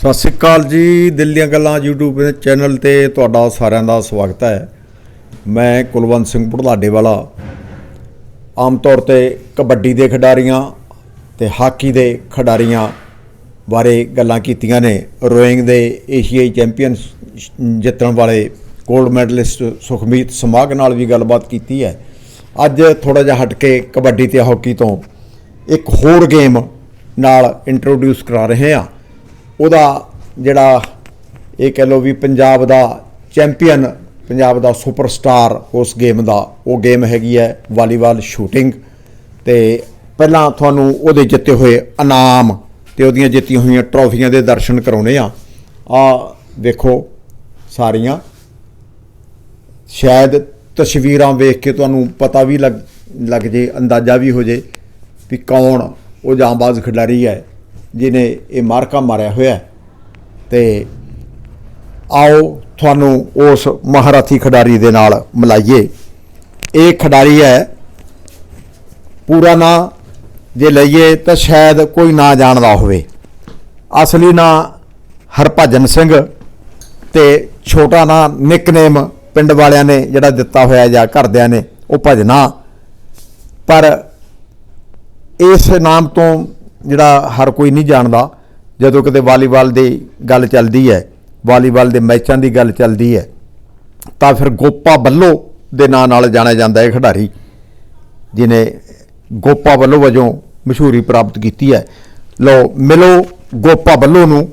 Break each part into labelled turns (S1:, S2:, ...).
S1: ਸਤਿ ਸ਼੍ਰੀ ਅਕਾਲ ਜੀ, ਦਿਲ ਦੀਆਂ ਗੱਲਾਂ YouTube ਦੇ ਚੈਨਲ ਤੇ ਤੁਹਾਡਾ ਸਾਰਿਆਂ ਦਾ ਸਵਾਗਤ ਹੈ। ਮੈਂ ਕੁਲਵੰਤ ਸਿੰਘ ਬੁਢਲਾਡੇ ਵਾਲਾ। ਆਮ ਤੌਰ ਤੇ ਕਬੱਡੀ ਦੇ ਖਿਡਾਰੀਆਂ ਤੇ ਹਾਕੀ ਦੇ ਖਿਡਾਰੀਆਂ ਬਾਰੇ ਗੱਲਾਂ ਕੀਤੀਆਂ ਨੇ। ਰੋਇੰਗ ਦੇ ਏਸ਼ੀਆਈ ਚੈਂਪੀਅਨ ਜਿੱਤਣ ਵਾਲੇ 골ਡ ਮੈਡਲਿਸਟ ਸੁਖਮੀਤ ਸਮਾਗ ਨਾਲ ਵੀ ਗੱਲਬਾਤ ਕੀਤੀ ਹੈ। ਅੱਜ ਥੋੜਾ ਜਿਹਾ ਹਟ ਕੇ ਕਬੱਡੀ ਤੇ ਹਾਕੀ ਤੋਂ ਇੱਕ ਹੋਰ ਗੇਮ ਨਾਲ ਇੰਟਰੋਡਿਊਸ ਕਰਾ ਰਹੇ ਹਾਂ। ਉਹਦਾ ਜਿਹੜਾ ਇਹ ਕਹਿ ਲਓ ਵੀ ਪੰਜਾਬ ਦਾ ਚੈਂਪੀਅਨ, ਪੰਜਾਬ ਦਾ ਸੁਪਰਸਟਾਰ ਉਸ ਗੇਮ ਦਾ, ਉਹ ਗੇਮ ਹੈਗੀ ਹੈ ਵਾਲੀਬਾਲ ਸ਼ੂਟਿੰਗ ਤੇ ਪਹਿਲਾਂ ਤੁਹਾਨੂੰ ਉਹਦੇ ਜਿੱਤੇ ਹੋਏ ਇਨਾਮ ਤੇ ਉਹਦੀਆਂ ਜਿੱਤੀਆਂ ਹੋਈਆਂ ਟਰੋਫੀਆਂ ਦੇ ਦਰਸ਼ਨ ਕਰਾਉਣੇ ਆ। ਆ ਵੇਖੋ ਸਾਰੀਆਂ। ਸ਼ਾਇਦ ਤਸਵੀਰਾਂ ਵੇਖ ਕੇ ਤੁਹਾਨੂੰ ਪਤਾ ਵੀ ਲੱਗ ਲੱਗ ਜੇ, ਅੰਦਾਜ਼ਾ ਵੀ ਹੋ ਜੇ ਵੀ ਕੌਣ ਉਹ ਜਾਂਬਾਜ਼ ਖਿਡਾਰੀ ਹੈ। ਜਿਨੇ ਇਹ ਮਾਰਕਾ ਮਾਰਿਆ ਹੋਇਆ ਹੈ। ਤੇ ਆਓ ਤੁਹਾਨੂੰ ਉਸ ਮਹਾਰਥੀ ਖਿਡਾਰੀ ਦੇ ਨਾਲ ਮਿਲਾਈਏ। ਇਹ ਖਿਡਾਰੀ ਹੈ, ਪੂਰਾ ਨਾਂ ਜੇ ਲਈਏ ਤਾਂ ਸ਼ਾਇਦ ਕੋਈ ਨਾ ਜਾਣਦਾ ਹੋਵੇ। ਅਸਲੀ ਨਾਂ ਹਰਭਜਨ ਸਿੰਘ ਤੇ ਛੋਟਾ ਨਾਂ ਨਿਕਨੇਮ ਪਿੰਡ ਵਾਲਿਆਂ ਨੇ ਜਿਹੜਾ ਦਿੱਤਾ ਹੋਇਆ ਜਾਂ ਘਰਦਿਆਂ ਨੇ, ਉਹ ਭਜਨਾ। ਪਰ ਇਸ ਨਾਮ ਤੋਂ ਜਿਹੜਾ ਹਰ ਕੋਈ ਨਹੀਂ ਜਾਣਦਾ, ਜਦੋਂ ਕਿਤੇ ਵਾਲੀਬਾਲ ਦੀ ਗੱਲ ਚੱਲਦੀ ਹੈ, ਵਾਲੀਬਾਲ ਦੇ ਮੈਚਾਂ ਦੀ ਗੱਲ ਚੱਲਦੀ ਹੈ, ਤਾਂ ਫਿਰ ਗੋਪਾ ਬੱਲੋ ਦੇ ਨਾਂ ਨਾਲ ਜਾਣਿਆ ਜਾਂਦਾ ਹੈ ਖਿਡਾਰੀ ਜਿਨੇ ਗੋਪਾ ਬੱਲੋ ਵਜੋਂ ਮਸ਼ਹੂਰੀ ਪ੍ਰਾਪਤ ਕੀਤੀ ਹੈ। ਲਓ, ਮਿਲੋ ਗੋਪਾ ਬੱਲੋ ਨੂੰ।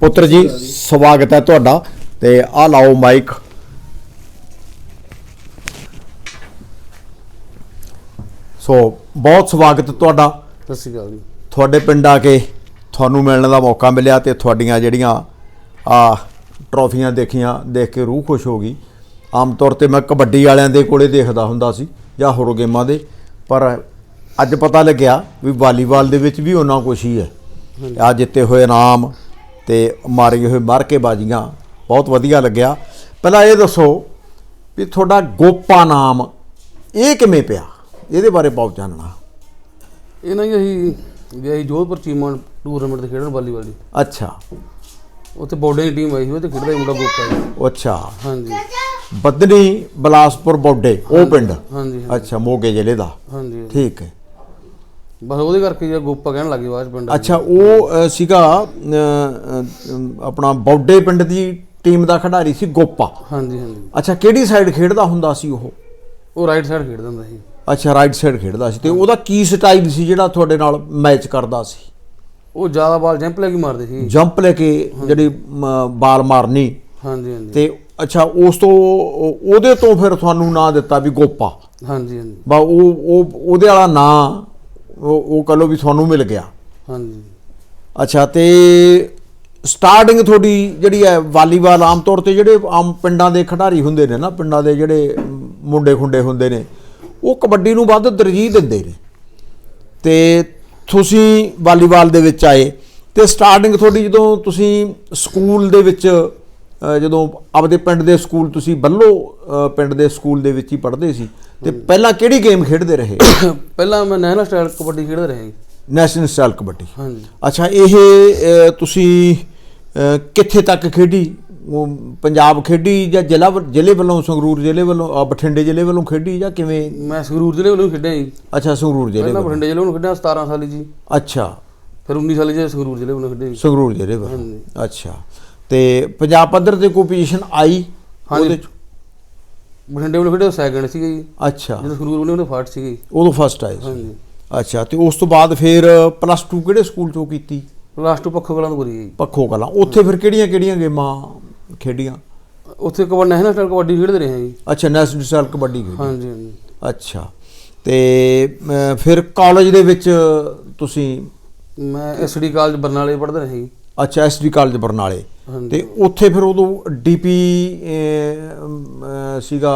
S1: ਪੁੱਤਰ ਜੀ, ਸਵਾਗਤ ਹੈ ਤੁਹਾਡਾ, ਤੇ ਆ ਲਾਓ ਮਾਈਕ। ਸੋ ਬਹੁਤ ਸਵਾਗਤ ਤੁਹਾਡਾ।
S2: ਸਤਿ ਸ਼੍ਰੀ ਅਕਾਲ ਜੀ।
S1: ਤੁਹਾਡੇ ਪਿੰਡ ਆ ਕੇ ਤੁਹਾਨੂੰ ਮਿਲਣ ਦਾ ਮੌਕਾ ਮਿਲਿਆ ਤੇ ਤੁਹਾਡੀਆਂ ਜਿਹੜੀਆਂ ਆ ਟਰੋਫੀਆਂ ਦੇਖੀਆਂ ਦੇਖ ਕੇ ਰੂਹ ਖੁਸ਼ ਹੋ ਗਈ। ਆਮ ਤੌਰ ਤੇ ਮੈਂ ਕਬੱਡੀ ਵਾਲਿਆਂ ਦੇ ਕੋਲੇ ਦੇਖਦਾ ਹੁੰਦਾ ਸੀ ਜਾਂ ਹੋਰ ਗੇਮਾਂ ਦੇ ਪਰ ਅੱਜ ਪਤਾ ਲੱਗਿਆ ਵੀ ਵਾਲੀਬਾਲ ਦੇ ਵਿੱਚ ਵੀ ਉਹਨਾਂ ਕੁਛ ਹੀ ਹੈ। ਆ ਜਿੱਤੇ ਹੋਏ ਇਨਾਮ ਤੇ ਮਾਰੇ ਹੋਏ ਮਾਰਕੇ ਬਾਜੀਆਂ ਬਹੁਤ ਵਧੀਆ ਲੱਗਿਆ। ਪਹਿਲਾਂ ਇਹ ਦੱਸੋ ਵੀ ਤੁਹਾਡਾ ਗੋਪਾ ਨਾਮ ਇਹ ਕਿਵੇਂ ਪਿਆ? ਇਹਦੇ ਬਾਰੇ ਬਹੁਤ ਜਾਣਨਾ।
S2: ਇਹ ਨਾ ਜੀ ਅਸੀਂ ਗਏ ਸੀ ਜੋਧਪੁਰ ਚੀਮਾ ਟੂਰਨਾਮੈਂਟ ਤੇ ਖੇਡਣ ਵਾਲੀਬਾਲ ਦੀ
S1: ਅੱਛਾ।
S2: ਉੱਥੇ ਬੋਡੇ ਦੀ ਟੀਮ ਆਈ ਸੀ ਉਹ ਤੇ ਖੇਡਦਾ ਸੀ ਮੁੰਡਾ ਗੋਪਾ ਜੀ।
S1: ਅੱਛਾ।
S2: ਹਾਂਜੀ।
S1: ਬਦਨੀ ਬਲਾਸਪੁਰ ਬੋਡੇ ਉਹ ਪਿੰਡ?
S2: ਹਾਂਜੀ
S1: ਅੱਛਾ ਮੋਗੇ ਜ਼ਿਲ੍ਹੇ ਦਾ।
S2: ਹਾਂਜੀ
S1: ਠੀਕ ਹੈ।
S2: ਬਸ ਉਹਦੇ ਕਰਕੇ ਜਿਹੜਾ ਗੋਪਾ ਕਹਿਣ ਲੱਗੇ ਬਾਅਦ 'ਚ ਪਿੰਡ
S1: ਅੱਛਾ ਉਹ ਅ, ਸੀਗਾ ਅ, ਅ, ਆਪਣਾ ਬੋਡੇ ਪਿੰਡ ਦੀ ਟੀਮ ਦਾ ਖਿਡਾਰੀ ਸੀ ਗੋਪਾ।
S2: ਹਾਂਜੀ ਹਾਂਜੀ।
S1: ਅੱਛਾ ਕਿਹੜੀ ਸਾਈਡ ਖੇਡਦਾ ਹੁੰਦਾ ਸੀ ਉਹ?
S2: ਉਹ ਰਾਈਟ ਸਾਈਡ ਖੇਡਦਾ ਹੁੰਦਾ ਸੀ।
S1: ਅੱਛਾ ਰਾਈਟ ਸਾਈਡ ਖੇਡਦਾ ਸੀ ਤੇ ਉਹਦਾ ਕੀ ਸਟਾਈਲ ਸੀ ਜਿਹੜਾ ਤੁਹਾਡੇ ਨਾਲ ਮੈਚ ਕਰਦਾ ਸੀ?
S2: ਉਹ ਜ਼ਿਆਦਾ ਬਾਲ ਜੰਪ ਲੈ ਕੇ ਮਾਰਦੇ ਸੀ।
S1: ਜੰਪ ਲੈ ਕੇ ਜਿਹੜੀ ਬਾਲ ਮਾਰਨੀ।
S2: ਹਾਂਜੀ ਹਾਂਜੀ।
S1: ਤੇ ਅੱਛਾ ਉਸ ਤੋਂ ਉਹ- ਉਹਦੇ ਤੋਂ ਫਿਰ ਤੁਹਾਨੂੰ ਨਾਂ ਦਿੱਤਾ ਵੀ ਗੋਪਾ।
S2: ਹਾਂਜੀ ਹਾਂਜੀ।
S1: ਬਾ ਉਹ ਉਹ ਉਹਦੇ ਵਾਲਾ ਨਾਂ ਉਹ ਉਹ ਕਹ ਲਓ ਵੀ ਤੁਹਾਨੂੰ ਮਿਲ ਗਿਆ।
S2: ਹਾਂਜੀ।
S1: ਅੱਛਾ ਤੇ ਸਟਾਰਟਿੰਗ ਤੁਹਾਡੀ ਜਿਹੜੀ ਹੈ ਵਾਲੀਬਾਲ ਆਮ ਤੌਰ ਤੇ ਜਿਹੜੇ ਆਮ ਪਿੰਡਾਂ ਦੇ ਖਿਡਾਰੀ ਹੁੰਦੇ ਨੇ ਨਾ ਪਿੰਡਾਂ ਦੇ ਜਿਹੜੇ ਮੁੰਡੇ ਖੁੰਡੇ ਹੁੰਦੇ ਨੇ ਉਹ ਕਬੱਡੀ ਨੂੰ ਵੱਧ ਤਰਜੀਹ ਦਿੰਦੇ ਨੇ। ਤੇ ਤੁਸੀਂ ਵਾਲੀਬਾਲ ਦੇ ਵਿੱਚ ਆਏ ਤੇ ਸਟਾਰਟਿੰਗ ਤੁਹਾਡੀ ਜਦੋਂ ਤੁਸੀਂ ਸਕੂਲ ਦੇ ਵਿੱਚ ਜਦੋਂ ਆਪਦੇ ਪਿੰਡ ਦੇ ਸਕੂਲ ਤੁਸੀਂ ਬੱਲੋ ਪਿੰਡ ਦੇ ਸਕੂਲ ਦੇ ਵਿੱਚ ਹੀ ਪੜ੍ਹਦੇ ਸੀ ਤੇ ਪਹਿਲਾਂ ਕਿਹੜੀ ਗੇਮ ਖੇਡਦੇ ਰਹੇ?
S2: ਪਹਿਲਾਂ ਮੈਂ ਨੈਸ਼ਨਲ ਸਟਾਈਲ ਕਬੱਡੀ ਖੇਡਦਾ ਰਿਹਾ
S1: ਨੈਸ਼ਨਲ ਸਟਾਈਲ ਕਬੱਡੀ।
S2: ਹਾਂਜੀ।
S1: ਅੱਛਾ ਇਹ ਤੁਸੀਂ ਕਿੱਥੇ ਤੱਕ ਖੇਡੀ? ਪੰਜਾਬ ਖੇਡੀ ਜਾਂ ਜ਼ਿਲ੍ਹਾ ਜ਼ਿਲ੍ਹੇ ਵੱਲੋਂ ਸੰਗਰੂਰ ਜ਼ਿਲ੍ਹੇ ਵੱਲੋਂ ਬਠਿੰਡੇ ਜ਼ਿਲ੍ਹੇ ਵੱਲੋਂ ਖੇਡੀ ਜਾਂ ਕਿਵੇਂ?
S2: ਮੈਂ ਸੰਗਰੂਰ ਜ਼ਿਲ੍ਹੇ ਵੱਲੋਂ ਖੇਡਿਆ ਜੀ।
S1: ਅੱਛਾ ਸੰਗਰੂਰ ਜ਼ਿਲ੍ਹੇ ਵੱਲੋਂ।
S2: ਬਠਿੰਡੇ ਜ਼ਿਲ੍ਹੇ ਵੱਲੋਂ ਖੇਡਿਆ 17 ਸਾਲੀ ਜੀ।
S1: ਅੱਛਾ।
S2: ਫਿਰ 19 ਸਾਲੀ ਜੀ ਸੰਗਰੂਰ ਜ਼ਿਲ੍ਹੇ ਵੱਲੋਂ ਖੇਡਿਆ ਜੀ।
S1: ਸੰਗਰੂਰ ਜ਼ਿਲ੍ਹੇ ਵੱਲੋਂ।
S2: ਹਾਂਜੀ।
S1: ਅੱਛਾ। ਤੇ ਪੰਜਾਬ ਪੱਧਰ ਤੇ ਕੋਈ ਪੋਜੀਸ਼ਨ ਆਈ। ਉਹਦੇ ਚ?
S2: ਬਠਿੰਡੇ ਵੱਲੋਂ ਖੇਡਿਆ ਸੈਕਿੰਡ ਸੀਗਾ ਜੀ।
S1: ਅੱਛਾ।
S2: ਜਦੋਂ ਸੰਗਰੂਰ ਵੱਲੋਂ ਫਾਰਟ ਸੀਗੀ
S1: ਉਦੋਂ ਫਸਟ ਆਏ ਸੀ।
S2: ਹਾਂਜੀ।
S1: ਅੱਛਾ ਤੇ ਉਸ ਤੋਂ ਬਾਅਦ ਫਿਰ ਪਲੱਸ 2 ਕਿਹੜੇ ਸਕੂਲ ਚੋਂ ਕੀਤੀ?
S2: ਲਾਸਟ ਟੂ ਪੱਖੋ ਕਲਾਂ ਤੋਂ ਕਰੀ ਜੀ।
S1: ਪੱਖੋ ਕਲਾਂ। ਉੱਥੇ ਫਿਰ ਕਿਹੜੀਆਂ ਕਿਹੜੀਆਂ ਗੇਮਾਂ ਖੇਡੀਆਂ?
S2: ਉੱਥੇ ਕਬੱਡੀ ਨੈਸ਼ਨਲ ਸਟਾਈਲ ਕਬੱਡੀ ਖੇਡਦੇ ਰਹੇ ਹਾਂ ਜੀ।
S1: ਅੱਛਾ ਨੈਸ਼ਨਲ ਸਟਾਈਲ ਕਬੱਡੀ ਖੇਡੀ।
S2: ਹਾਂਜੀ ਹਾਂਜੀ।
S1: ਅੱਛਾ। ਤੇ ਅਮ, ਫਿਰ ਕਾਲਜ ਦੇ ਵਿੱਚ ਤੁਸੀਂ
S2: ਮੈਂ ਐਸਡੀ ਕਾਲਜ ਬਰਨਾਲੇ ਪੜ੍ਹਦਾ ਰਿਹਾ ਜੀ।
S1: ਅੱਛਾ ਐਸਡੀ ਕਾਲਜ ਬਰਨਾਲੇ।
S2: ਹਾਂਜੀ।
S1: ਤੇ ਉੱਥੇ ਫਿਰ ਉਦੋਂ ਡੀਪੀ ਸੀਗਾ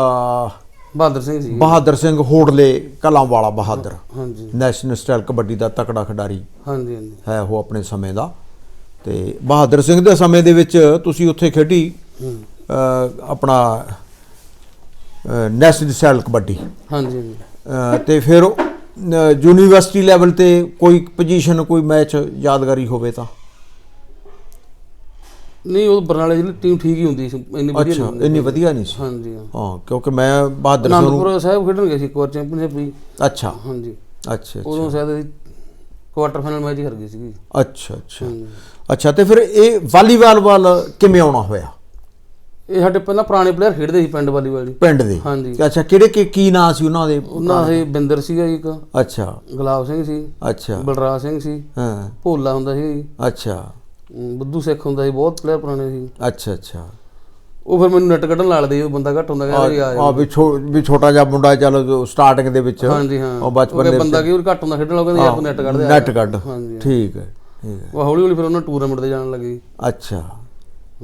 S2: ਬਹਾਦਰ ਸਿੰਘ ਜੀ
S1: ਬਹਾਦਰ ਸਿੰਘ ਹੋੜਲੇ ਕਲਾਂ ਵਾਲਾ ਬਹਾਦਰ
S2: ਹਾਂਜੀ।
S1: ਨੈਸ਼ਨਲ ਸਟਾਈਲ ਕਬੱਡੀ ਦਾ ਤਕੜਾ ਖਿਡਾਰੀ
S2: ਹਾਂਜੀ ਹਾਂਜੀ।
S1: ਹੈ ਉਹ ਆਪਣੇ ਸਮੇਂ ਦਾ। ਤੇ ਬਹਾਦਰ ਸਿੰਘ ਦੇ ਸਮੇਂ ਦੇ ਵਿੱਚ ਤੁਸੀਂ ਉੱਥੇ ਖੇਡੀ ਆਪਣਾ ਨੈਸ਼ਨਲ ਸਟਾਈਲ ਕਬੱਡੀ।
S2: ਹਾਂਜੀ
S1: ਤੇ ਫਿਰ ਯੂਨੀਵਰਸਿਟੀ ਲੈਵਲ ਤੇ ਕੋਈ ਪੋਜੀਸ਼ਨ ਕੋਈ ਮੈਚ ਯਾਦਗਾਰੀ ਹੋਵੇ ਤਾਂ?
S2: ਨਹੀਂ ਉਹ ਬਰਨਾਲੇ ਦੀ ਟੀਮ ਠੀਕ ਹੀ ਹੁੰਦੀ ਸੀ ਇੰਨੀ ਵਧੀਆ
S1: ਅੱਛਾ ਇੰਨੀ ਵਧੀਆ ਨਹੀਂ ਸੀ?
S2: ਹਾਂਜੀ ਹਾਂ।
S1: ਕਿਉਂਕਿ ਮੈਂ ਬਹਾਦਰ ਸਿੰਘ ਨੂੰ
S2: ਸਾਹਿਬ ਖੇਡਣ ਗਏ ਸੀ ਇੱਕ ਵਾਰ ਚੈਂਪੀਅਨਸ਼ਿਪ ਵੀ।
S1: ਅੱਛਾ।
S2: ਹਾਂਜੀ।
S1: ਅੱਛਾ
S2: ਉਦੋਂ ਸ਼ਾਇਦ ਕੁਆਟਰ ਫਾਈਨਲ ਮੈਚ ਹੀ ਹਾਰ ਗਏ ਸੀਗੇ।
S1: ਅੱਛਾ ਅੱਛਾ। ਅੱਛਾ ਤੇ ਫਿਰ ਇਹ ਵਾਲੀਬਾਲ ਵੱਲ ਕਿਵੇਂ ਆਉਣਾ ਹੋਇਆ?
S2: ਇਹ ਸਾਡੇ ਪਹਿਲਾਂ ਪੁਰਾਣੇ ਪਲੇਅਰ ਖੇਡਦੇ ਸੀ ਪਿੰਡ ਵਾਲੀਬਾਲ ਜੀ।
S1: ਪਿੰਡ ਦੇ?
S2: ਹਾਂਜੀ।
S1: ਅੱਛਾ ਕਿਹੜੇ ਕੀ ਕੀ ਨਾਂ ਸੀ ਉਹਨਾਂ ਦੇ?
S2: ਉਹਨਾਂ ਦੇ ਬਿੰਦਰ ਸੀਗਾ ਜੀ ਇੱਕ।
S1: ਅੱਛਾ।
S2: ਗੁਲਾਬ ਸਿੰਘ ਸੀ।
S1: ਅੱਛਾ।
S2: ਬਲਰਾਜ ਸਿੰਘ ਸੀ।
S1: ਹਾਂ।
S2: ਭੋਲਾ ਹੁੰਦਾ ਸੀ
S1: ਅੱਛਾ।
S2: ਬੁੱਧੂ ਸਿੱਖ ਹੁੰਦਾ ਸੀ ਬਹੁਤ ਪਲੇਅਰ ਪੁਰਾਣੇ ਸੀ।
S1: ਅੱਛਾ ਅੱਛਾ।
S2: ਉਹ ਫਿਰ ਮੈਨੂੰ ਨੈਟ ਕੱਢਣ ਲਾਲਦੇ ਉਹ ਬੰਦਾ ਘੱਟ ਹੁੰਦਾ ਕਹਿੰਦਾ ਵੀ ਆ
S1: ਵੀ ਵੀ ਛੋਟਾ ਜਿਹਾ ਮੁੰਡਾ ਚੱਲ ਸਟਾਰਟਿੰਗ ਦੇ ਵਿੱਚ।
S2: ਹਾਂਜੀ ਹਾਂ।
S1: ਉਹ ਬਚਪਨ ਦੇ
S2: ਬੰਦਾ ਕਿ ਘੱਟ ਹੁੰਦਾ ਖੇਡਣ ਲੱਗ ਕਹਿੰਦਾ ਯਾਰ ਤੂੰ ਨੈਟ ਕੱਢ ਦੇ
S1: ਨੈਟ। ਕੱਢ।
S2: ਹਾਂਜੀ।
S1: ਠੀਕ ਹੈ ਠੀਕ ਹੈ।
S2: ਉਹ ਹੌਲੀ ਹੌਲੀ ਫਿਰ ਉਹਨਾਂ ਟੂਰਨਾਮੈਂਟ ਤੇ ਜਾਣ ਲੱਗੇ।
S1: ਅੱਛਾ।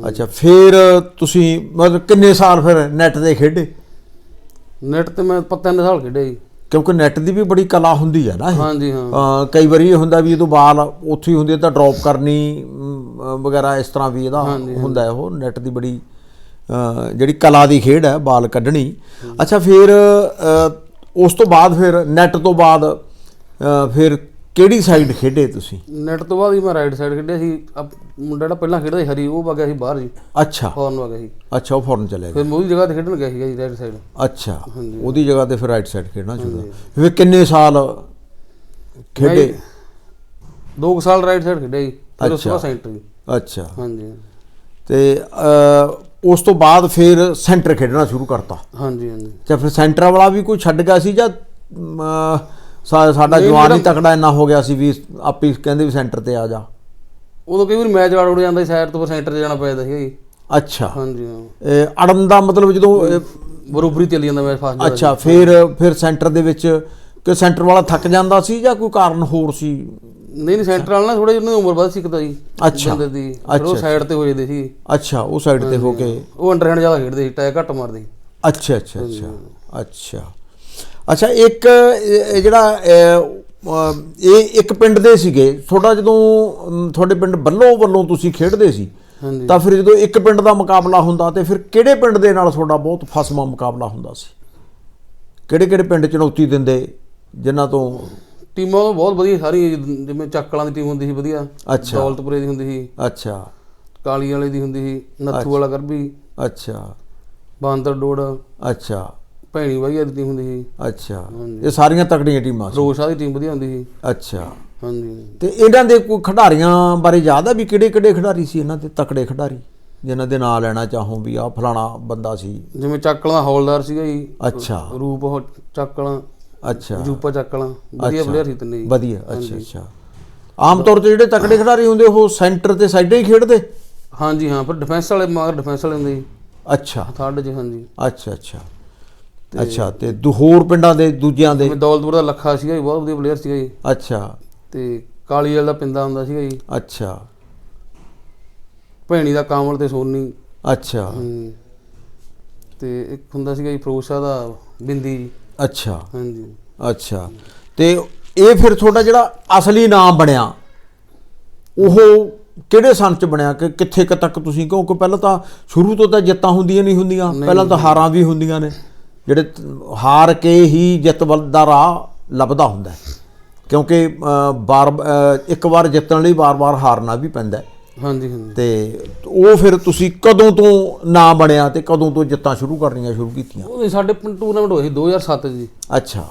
S1: ਅੱਛਾ ਫਿਰ ਤੁਸੀਂ ਮਤਲਬ ਕਿੰਨੇ ਸਾਲ ਫਿਰ ਨੈਟ ਦੇ ਖੇਡੇ?
S2: ਨੈਟ ਤੇ ਮੈਂ ਪ- ਤਿੰਨ ਸਾਲ ਖੇਡਿਆ ਜੀ।
S1: ਕਿਉਂਕਿ ਨੈਟ ਦੀ ਵੀ ਬੜੀ ਕਲਾ ਹੁੰਦੀ ਹੈ ਨਾ ਇਹ।
S2: ਹਾਂਜੀ ਹਾਂ।
S1: ਕਈ ਵਾਰੀ ਇਹ ਹੁੰਦਾ ਵੀ ਜਦੋਂ ਬਾਲ ਉੱਥੇ ਹੀ ਹੁੰਦੀ ਹੈ ਤਾਂ ਡ੍ਰੌਪ ਕਰਨੀ ਵਗੈਰਾ ਇਸ ਤਰ੍ਹਾਂ ਵੀ ਇਹਦਾ ਹੁੰਦਾ ਹੈ ਉਹ। ਨੈਟ ਦੀ ਬੜੀ ਜਿਹੜੀ ਕਲਾ ਦੀ ਖੇਡ ਹੈ ਬਾਲ ਕੱਢਣੀ। ਅੱਛਾ ਫਿਰ ਉਸ ਤੋਂ ਬਾਅਦ ਫਿਰ ਨੈਟ ਤੋਂ ਬਾਅਦ ਫਿਰ ਕਿਹੜੀ ਸਾਈਡ ਖੇਡੇ ਤੁਸੀਂ?
S2: ਨੈਟ ਤੋਂ ਬਾਅਦ ਹੀ ਮੈਂ ਰਾਈਟ ਸਾਈਡ ਖੇਡਿਆ ਸੀ। ਮੁੰਡਾ ਜਿਹੜਾ ਪਹਿਲਾਂ ਖੇਡਦਾ ਸੀ ਹਰੀ ਉਹ ਵਗ ਗਿਆ ਸੀ ਬਾਹਰ ਜੀ।
S1: ਅੱਛਾ।
S2: ਫੋਰਨ ਵਗ ਗਿਆ ਸੀ।
S1: ਅੱਛਾ ਉਹ ਫੌਰਨ ਚਲੇ ਗਏ।
S2: ਫਿਰ ਉਹਦੀ ਜਗ੍ਹਾ ਤੇ ਖੇਡਣ ਗਿਆ ਸੀਗਾ ਜੀ ਰਾਈਟ ਸਾਈਡ
S1: ਅੱਛਾ ਉਹਦੀ ਜਗ੍ਹਾ ਤੇ ਫਿਰ ਰਾਈਟ ਸਾਈਡ ਖੇਡਣਾ ਸ਼ੁਰੂ ਫਿਰ ਕਿੰਨੇ ਸਾਲ ਖੇਡੇ?
S2: ਦੋ ਕੁ ਸਾਲ ਰਾਈਟ ਸਾਈਡ ਖੇਡਿਆ ਜੀ। ਫਿਰ ਉਸ ਤੋਂ। ਸੈਂਟਰ ਜੀ।
S1: ਅੱਛਾ।
S2: ਹਾਂਜੀ।
S1: ਤੇ ਉਸ ਤੋਂ ਬਾਅਦ ਫਿਰ ਸੈਂਟਰ ਖੇਡਣਾ ਸ਼ੁਰੂ ਕਰਤਾ।
S2: ਹਾਂਜੀ ਹਾਂਜੀ।
S1: ਤੇ ਫਿਰ ਸੈਂਟਰ ਵਾਲਾ ਵੀ ਕੋਈ ਛੱਡ ਗਿਆ ਸੀ ਜਾਂ ਸਾਡਾ ਜਵਾਨ ਹੀ ਤਕੜਾ ਇੰਨਾ ਹੋ ਗਿਆ ਸੀ ਵੀ ਆਪੀ ਕਹਿੰਦੇ ਵੀ ਸੈਂਟਰ ਤੇ ਆ ਜਾ।
S2: ਉਦੋਂ ਕਈ ਵਾਰ ਮੈਚ ਵਾੜ ਉੜ ਜਾਂਦਾ ਸੀ ਸਾਈਡ ਤੋਂ ਸੈਂਟਰ 'ਚ ਜਾਣਾ ਪੈਂਦਾ ਸੀ ਜੀ।
S1: ਅੱਛਾ।
S2: ਹਾਂਜੀ
S1: ਇਹ ਅੜਨ ਦਾ ਮਤਲਬ ਜਦੋਂ
S2: ਬਰੋਬਰੀ ਚੱਲੀ ਜਾਂਦਾ ਮੈਚ ਫਾਸਟ
S1: ਅੱਛਾ ਫਿਰ ਫਿਰ ਸੈਂਟਰ ਦੇ ਵਿੱਚ ਕਿ ਸੈਂਟਰ ਵਾਲਾ ਥੱਕ ਜਾਂਦਾ ਸੀ ਜਾਂ ਕੋਈ ਕਾਰਨ ਹੋਰ ਸੀ?
S2: ਨਹੀਂ ਨਹੀਂ ਸੈਂਟਰ ਵਾਲਾ ਨਾ ਥੋੜਾ ਜਿਹਾ ਉਹਨਾਂ ਦੀ ਉਮਰ ਵੱਧ ਸਿੱਖਦਾ ਜੀ।
S1: ਅੱਛਾ।
S2: ਬੰਦੇ ਦੀ। ਫਿਰ ਉਹ
S1: ਅੱਛਾ,
S2: ਸਾਈਡ ਤੇ ਹੋ ਜਾਂਦੇ ਸੀ।
S1: ਅੱਛਾ ਉਹ ਸਾਈਡ ਤੇ ਹੋ ਕੇ।
S2: ਉਹ ਅੰਡਰਹੈਂਡ ਜ਼ਿਆਦਾ ਖੇਡਦੇ ਸੀ ਟਾਇਰ ਘੱਟ ਮਾਰਦੇ ਸੀ।
S1: ਅੱਛਾ ਅੱਛਾ ਅੱਛਾ। ਅੱਛਾ। ਅੱਛਾ ਇੱਕ ਇਹ ਇਹ ਜਿਹੜਾ ਅਹ, ਅਹ, ਇਹ ਇੱਕ ਪਿੰਡ ਦੇ ਸੀਗੇ। ਤੁਹਾਡਾ ਜਦੋਂ ਅਮ, ਤੁਹਾਡੇ ਪਿੰਡ ਬੱਲੋ ਵੱਲੋਂ ਤੁਸੀਂ ਖੇਡਦੇ ਸੀ
S2: ਹਾਂਜੀ।
S1: ਤਾਂ ਫਿਰ ਜਦੋਂ ਇੱਕ ਪਿੰਡ ਦਾ ਮੁਕਾਬਲਾ ਹੁੰਦਾ ਤੇ ਫਿਰ ਕਿਹੜੇ ਪਿੰਡ ਦੇ ਨਾਲ ਤੁਹਾਡਾ ਬਹੁਤ ਫਸਮਾ ਮੁਕਾਬਲਾ ਹੁੰਦਾ ਸੀ? ਕਿਹੜੇ ਕਿਹੜੇ ਪਿੰਡ ਚੁਣੌਤੀ ਦਿੰਦੇ ਜਿਨ੍ਹਾਂ ਤੋਂ
S2: ਟੀਮਾਂ ਉਹ ਬਹੁਤ ਵਧੀਆ ਸਾਰੀ ਜਿਵੇਂ ਚੱਕਲਾਂ ਦੀ ਟੀਮ ਹੁੰਦੀ ਸੀ ਵਧੀਆ।
S1: ਅੱਛਾ।
S2: ਦੌਲਤਪੁਰੇ ਦੀ ਹੁੰਦੀ ਸੀ।
S1: ਅੱਛਾ।
S2: ਕਾਲੀ ਵਾਲੇ ਦੀ ਹੁੰਦੀ ਸੀ ਨੱਥੂ ਵਾਲਾ ਕਰਬੀ
S1: ਅੱਛਾ।
S2: ਬਾਂਦਰ ਡੋੜ।
S1: ਅੱਛਾ।
S2: ਭੈਣੀ ਵਧੀਆ ਦੀ ਟੀਮ ਹੁੰਦੀ ਸੀ।
S1: ਅੱਛਾ। ਇਹ ਸਾਰੀਆਂ ਤਕੜੀਆਂ ਟੀਮਾਂ ਸੀ।
S2: ਰੋਸ਼ਾ ਦੀ ਟੀਮ ਵਧੀਆ ਹੁੰਦੀ ਸੀ।
S1: ਅੱਛਾ।
S2: ਹਾਂਜੀ।
S1: ਤੇ ਇਹਨਾਂ ਦੇ ਕੋਈ ਖਿਡਾਰੀਆਂ ਬਾਰੇ ਯਾਦ ਹੈ ਵੀ ਕਿਹੜੇ ਕਿਹੜੇ ਖਿਡਾਰੀ ਸੀ ਇਹਨਾਂ ਦੇ ਤਕੜੇ ਖਿਡਾਰੀ? ਜਿਨ੍ਹਾਂ ਦੇ ਨਾਂ ਲੈਣਾ ਚਾਹੋ ਵੀ ਆ ਫਲਾਣਾ ਬੰਦਾ ਸੀ।
S2: ਜਿਵੇਂ ਚੱਕਲਾਂ ਹੌਲਦਾਰ ਸੀਗਾ ਜੀ।
S1: ਅੱਛਾ।
S2: ਰੂਪ ਚੱਕਲਾਂ।
S1: ਅੱਛਾ।
S2: ਜੂਪਾ ਚੱਕਲਾਂ ਵਧੀਆ। ਪਲੇਅਰ ਸੀ ਤਿੰਨੇ ਜੀ।
S1: ਵਧੀਆ ਅੱਛਾ ਅੱਛਾ। ਆਮ ਤੌਰ ਤੇ ਜਿਹੜੇ ਤਕੜੇ ਖਿਡਾਰੀ ਹੁੰਦੇ ਉਹ ਸੈਂਟਰ ਤੇ ਸਾਈਡਾਂ ਹੀ ਖੇਡਦੇ?
S2: ਹਾਂਜੀ ਹਾਂ ਫਿਰ ਡਿਫੈਂਸ ਵਾਲੇ ਮਾਰ ਡਿਫੈਂਸ ਵਾਲੇ ਹੁੰਦੇ ਜੀ।
S1: ਅੱਛਾ।
S2: ਥਰਡ 'ਚ ਹਾਂਜੀ।
S1: ਅੱਛਾ ਅੱਛਾ। ਅੱਛਾ ਤੇ ਹੋਰ ਪਿੰਡਾਂ ਦੇ ਦੂਜਿਆਂ ਦੇ?
S2: ਦੌਲਤਪੁਰ ਦਾ ਲੱਖਾ ਸੀਗਾ ਜੀ ਬਹੁਤ ਵਧੀਆ ਪਲੇਅਰ ਸੀਗਾ ਜੀ।
S1: ਅੱਛਾ।
S2: ਤੇ ਕਾਲੀ ਵਾਲਾ ਦਾ ਪਿੰਦਾ ਹੁੰਦਾ ਸੀਗਾ ਜੀ।
S1: ਅੱਛਾ।
S2: ਭੈਣੀ ਦਾ ਕਾਮਲ ਤੇ ਸੋਨੀ।
S1: ਅੱਛਾ।
S2: ਤੇ ਇੱਕ ਹੁੰਦਾ ਸੀਗਾ ਜੀ ਫਰੋਸ਼ਾ ਦਾ ਬਿੰਦੀ ਜੀ।
S1: ਅੱਛਾ।
S2: ਹਾਂਜੀ।
S1: ਅੱਛਾ। ਤੇ ਇਹ ਫਿਰ ਤੁਹਾਡਾ ਜਿਹੜਾ ਅਸਲੀ ਨਾਮ ਬਣਿਆ ਉਹ ਕਿਹੜੇ ਸੰਨ ਚ ਬਣਿਆ? ਕਿ ਕਿੱਥੇ ਕੁ ਤੱਕ ਤੁਸੀਂ ਕਿਉਂਕਿ ਪਹਿਲਾਂ ਤਾਂ ਸ਼ੁਰੂ ਤੋਂ ਤਾਂ ਜਿੱਤਾਂ ਹੁੰਦੀਆਂ ਨਹੀਂ ਹੁੰਦੀਆਂ ਪਹਿਲਾਂ ਤਾਂ ਹਾਰਾਂ ਵੀ ਹੁੰਦੀਆਂ ਨੇ। ਜਿਹੜੇ ਹਾਰ ਕੇ ਹੀ ਜਿੱਤ ਵੱਲ ਦਾ ਰਾਹ ਲੱਭਦਾ ਹੁੰਦਾ ਕਿਉਂਕਿ ਬਾਰ ਇੱਕ ਵਾਰ ਜਿੱਤਣ ਲਈ ਵਾਰ-ਵਾਰ ਹਾਰਨਾ ਵੀ ਪੈਂਦਾ ਹੈ।
S2: ਹਾਂਜੀ ਹਾਂਜੀ।
S1: ਤੇ ਉਹ ਫਿਰ ਤੁਸੀਂ ਕਦੋਂ ਤੋਂ ਨਾਂ ਬਣਿਆ ਤੇ ਕਦੋਂ ਤੋਂ ਜਿੱਤਾਂ ਸ਼ੁਰੂ ਕਰਨੀਆਂ ਸ਼ੁਰੂ ਕੀਤੀਆਂ?
S2: ਉਹ ਸਾਡੇ ਪਿੰਡ ਟੂਰਨਾਮੈਂਟ ਸੀ 2007 'ਚ ਜੀ।
S1: ਅੱਛਾ।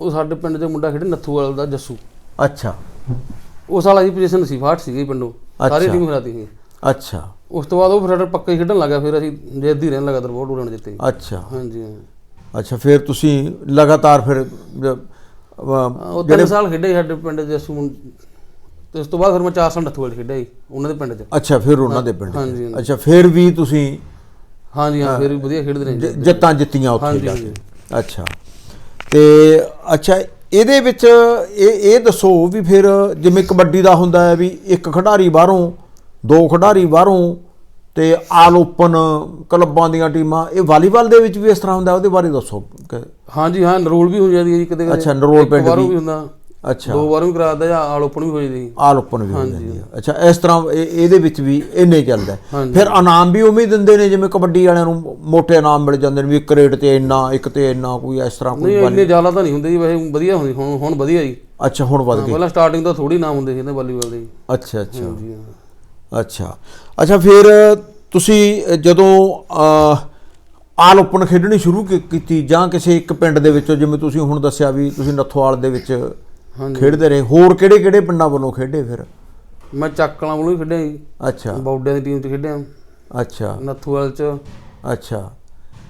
S2: ਉਹ ਸਾਡੇ ਪਿੰਡ ਦੇ ਮੁੰਡਾ ਖੇਡੇ ਨੱਥੂ ਵਾਲਾ ਦਾ ਜੱਸੂ।
S1: ਅੱਛਾ।
S2: ਉਸ ਸਾਲ ਅਸੀਂ ਪੋਜੀਸ਼ਨ ਸੀ ਫਾਟ ਸੀਗੀ ਪਿੰਡੋਂ। ਸਾਰੀ। ਟੀਮ ਹਰਾਤੀ ਸੀ।
S1: ਅੱਛਾ।
S2: ਉਸ ਤੋਂ ਬਾਅਦ ਉਹ ਫਿਰ ਪੱਕਾ ਹੀ ਖੇਡਣ ਲੱਗਾ ਫਿਰ ਅਸੀਂ ਜਿੱਤਦੀ ਰਹਿਣ ਲਗਾਤਾਰ ਬਹੁਤ ਟੂਰਨਾਮੈਂਟ ਜਿੱਤੇ।
S1: ਅੱਛਾ।
S2: ਹਾਂਜੀ
S1: ਅੱਛਾ ਫਿਰ ਤੁਸੀਂ ਲਗਾਤਾਰ ਫਿਰ
S2: ਉਹ ਤਿੰਨ ਸਾਲ ਖੇਡੇ ਸਾਡੇ ਪਿੰਡ ਦੇ ਜੱਸੂ ਤੇ ਉਸ ਤੋਂ ਬਾਅਦ ਫਿਰ ਮੈਂ 4 ਸਾਲ ਨੱਥੂ ਵਾਲੇ ਖੇਡਿਆ ਜੀ ਉਹਨਾਂ ਦੇ ਪਿੰਡ 'ਚ
S1: ਅੱਛਾ ਫਿਰ ਉਹਨਾਂ ਦੇ ਪਿੰਡ 'ਚ।
S2: ਹਾਂਜੀ, ਹਾਂਜੀ।
S1: ਅੱਛਾ ਫਿਰ ਵੀ ਤੁਸੀਂ
S2: ਹਾਂਜੀ ਹਾਂ ਫਿਰ ਵੀ ਵਧੀਆ ਖੇਡਦੇ ਰਹੇ
S1: ਜ- ਜਿੱਤਾਂ ਜਿੱਤੀਆਂ ਉੱਥੇ
S2: ਹਾਂਜੀ,
S1: ਜਾ ਕੇ
S2: ਹਾਂਜੀ।
S1: ਅੱਛਾ ਤੇ ਅੱਛਾ ਇਹਦੇ ਵਿੱਚ ਇਹ ਇਹ ਦੱਸੋ ਵੀ ਫਿਰ ਜਿਵੇਂ ਕਬੱਡੀ ਦਾ ਹੁੰਦਾ ਹੈ ਵੀ ਇੱਕ ਖਿਡਾਰੀ ਬਾਹਰੋਂ ਦੋ ਖਿਡਾਰੀ ਬਾਹਰੋਂ ਤੇ ਆਲ ਓਪਨ ਕਲੱਬਾਂ ਦੀਆਂ ਟੀਮਾਂ ਇਹ ਵਾਲੀਬਾਲ ਦੇ ਵਿੱਚ ਵੀ ਇਸ ਤਰ੍ਹਾਂ ਹੁੰਦਾ ਉਹਦੇ ਬਾਰੇ ਦੱਸੋ ਕਿ-
S2: ਹਾਂਜੀ ਹਾਂ ਨਰੋਲ ਵੀ ਹੋ ਜਾਂਦੀ ਹੈ ਜੀ ਕਦੇ ਕਦੇ
S1: ਅੱਛਾ, ਨਰੋਲ
S2: ਇੱਕ
S1: ਪਿੰਡ
S2: ਵਾਰੋਂ।
S1: ਵੀ
S2: ਹੁੰਦਾ
S1: ਅੱਛਾ।
S2: ਦੋ ਵਾਰੋਂ ਵੀ ਕਰਾਦਾ ਜਾਂ ਆਲ ਓਪਨ ਵੀ ਹੋ ਜਾਂਦੀ?
S1: ਆਲ ਓਪਨ ਵੀ ਹੋ ਜਾਂਦੀ ਅੱਛਾ ਇਸ ਤਰ੍ਹਾਂ ਇਹ- ਇਹਦੇ ਵਿੱਚ ਵੀ ਇੰਨੇ ਚੱਲਦਾ। ਫਿਰ ਇਨਾਮ ਵੀ ਉਵੇਂ ਦਿੰਦੇ ਨੇ ਜਿਵੇਂ ਕਬੱਡੀ ਵਾਲਿਆਂ ਨੂੰ ਮੋٹے ਇਨਾਮ ਮਿਲ ਜਾਂਦੇ ਨੇ ਵੀ ਇੱਕ ਰੇਟ ਤੇ ਇੰਨਾ ਇੱਕ ਤੇ ਇੰਨਾ ਕੋਈ ਇਸ ਤਰ੍ਹਾਂ ਕੋਈ
S2: ਨਹੀਂ ਇੰਨੇ ਜ਼ਿਆਦਾ ਤਾਂ ਨਹੀਂ ਹੁੰਦੇ ਜੀ ਵੈਸੇ ਵਧੀਆ ਹੁੰਦੀ ਹੁਣ ਹੁਣ ਵਧੀਆ ਜੀ।
S1: ਅੱਛਾ ਹੁਣ ਵੱਧ ਗਏ।
S2: ਪਹਿਲਾਂ ਸਟਾਰਟਿੰਗ ਤਾਂ ਥੋੜੀ ਨਾਮ ਹੁੰਦੇ ਸੀ ਇਹਦੇ ਵਾਲੀਬਾਲ ਦੇ।
S1: ਅੱਛਾ ਅੱਛਾ। ਅੱਛਾ। ਅੱਛਾ ਫਿਰ ਤੁਸੀਂ ਜਦੋਂ ਆਲ ਓਪਨ ਖੇਡਣੀ ਸ਼ੁਰੂ ਕੀਤੀ ਜਾਂ ਕਿਸੇ ਇੱਕ ਪਿੰਡ ਦੇ ਵਿੱਚੋਂ ਜਿਵੇਂ ਤੁਸੀਂ ਹੁਣ ਦੱਸਿਆ ਵੀ ਤੁਸੀਂ ਨੱਥੋਵਾਲ ਦੇ ਵਿੱਚ ਖੇਡਦੇ ਰਹੇ। ਹੋਰ ਕਿਹੜੇ ਕਿਹੜੇ ਪਿੰਡਾਂ ਵੱਲੋਂ ਖੇਡੇ ਫਿਰ?
S2: ਮੈਂ ਚੱਕਲਾਂ ਵੱਲੋਂ ਖੇਡਿਆ ਜੀ।
S1: ਅੱਛਾ।
S2: ਬੌਡਿਆਂ ਦੀ ਟੀਮ 'ਚ ਖੇਡਿਆ
S1: ਅੱਛਾ।
S2: ਨੱਥੂਵਾਲ 'ਚ।
S1: ਅੱਛਾ।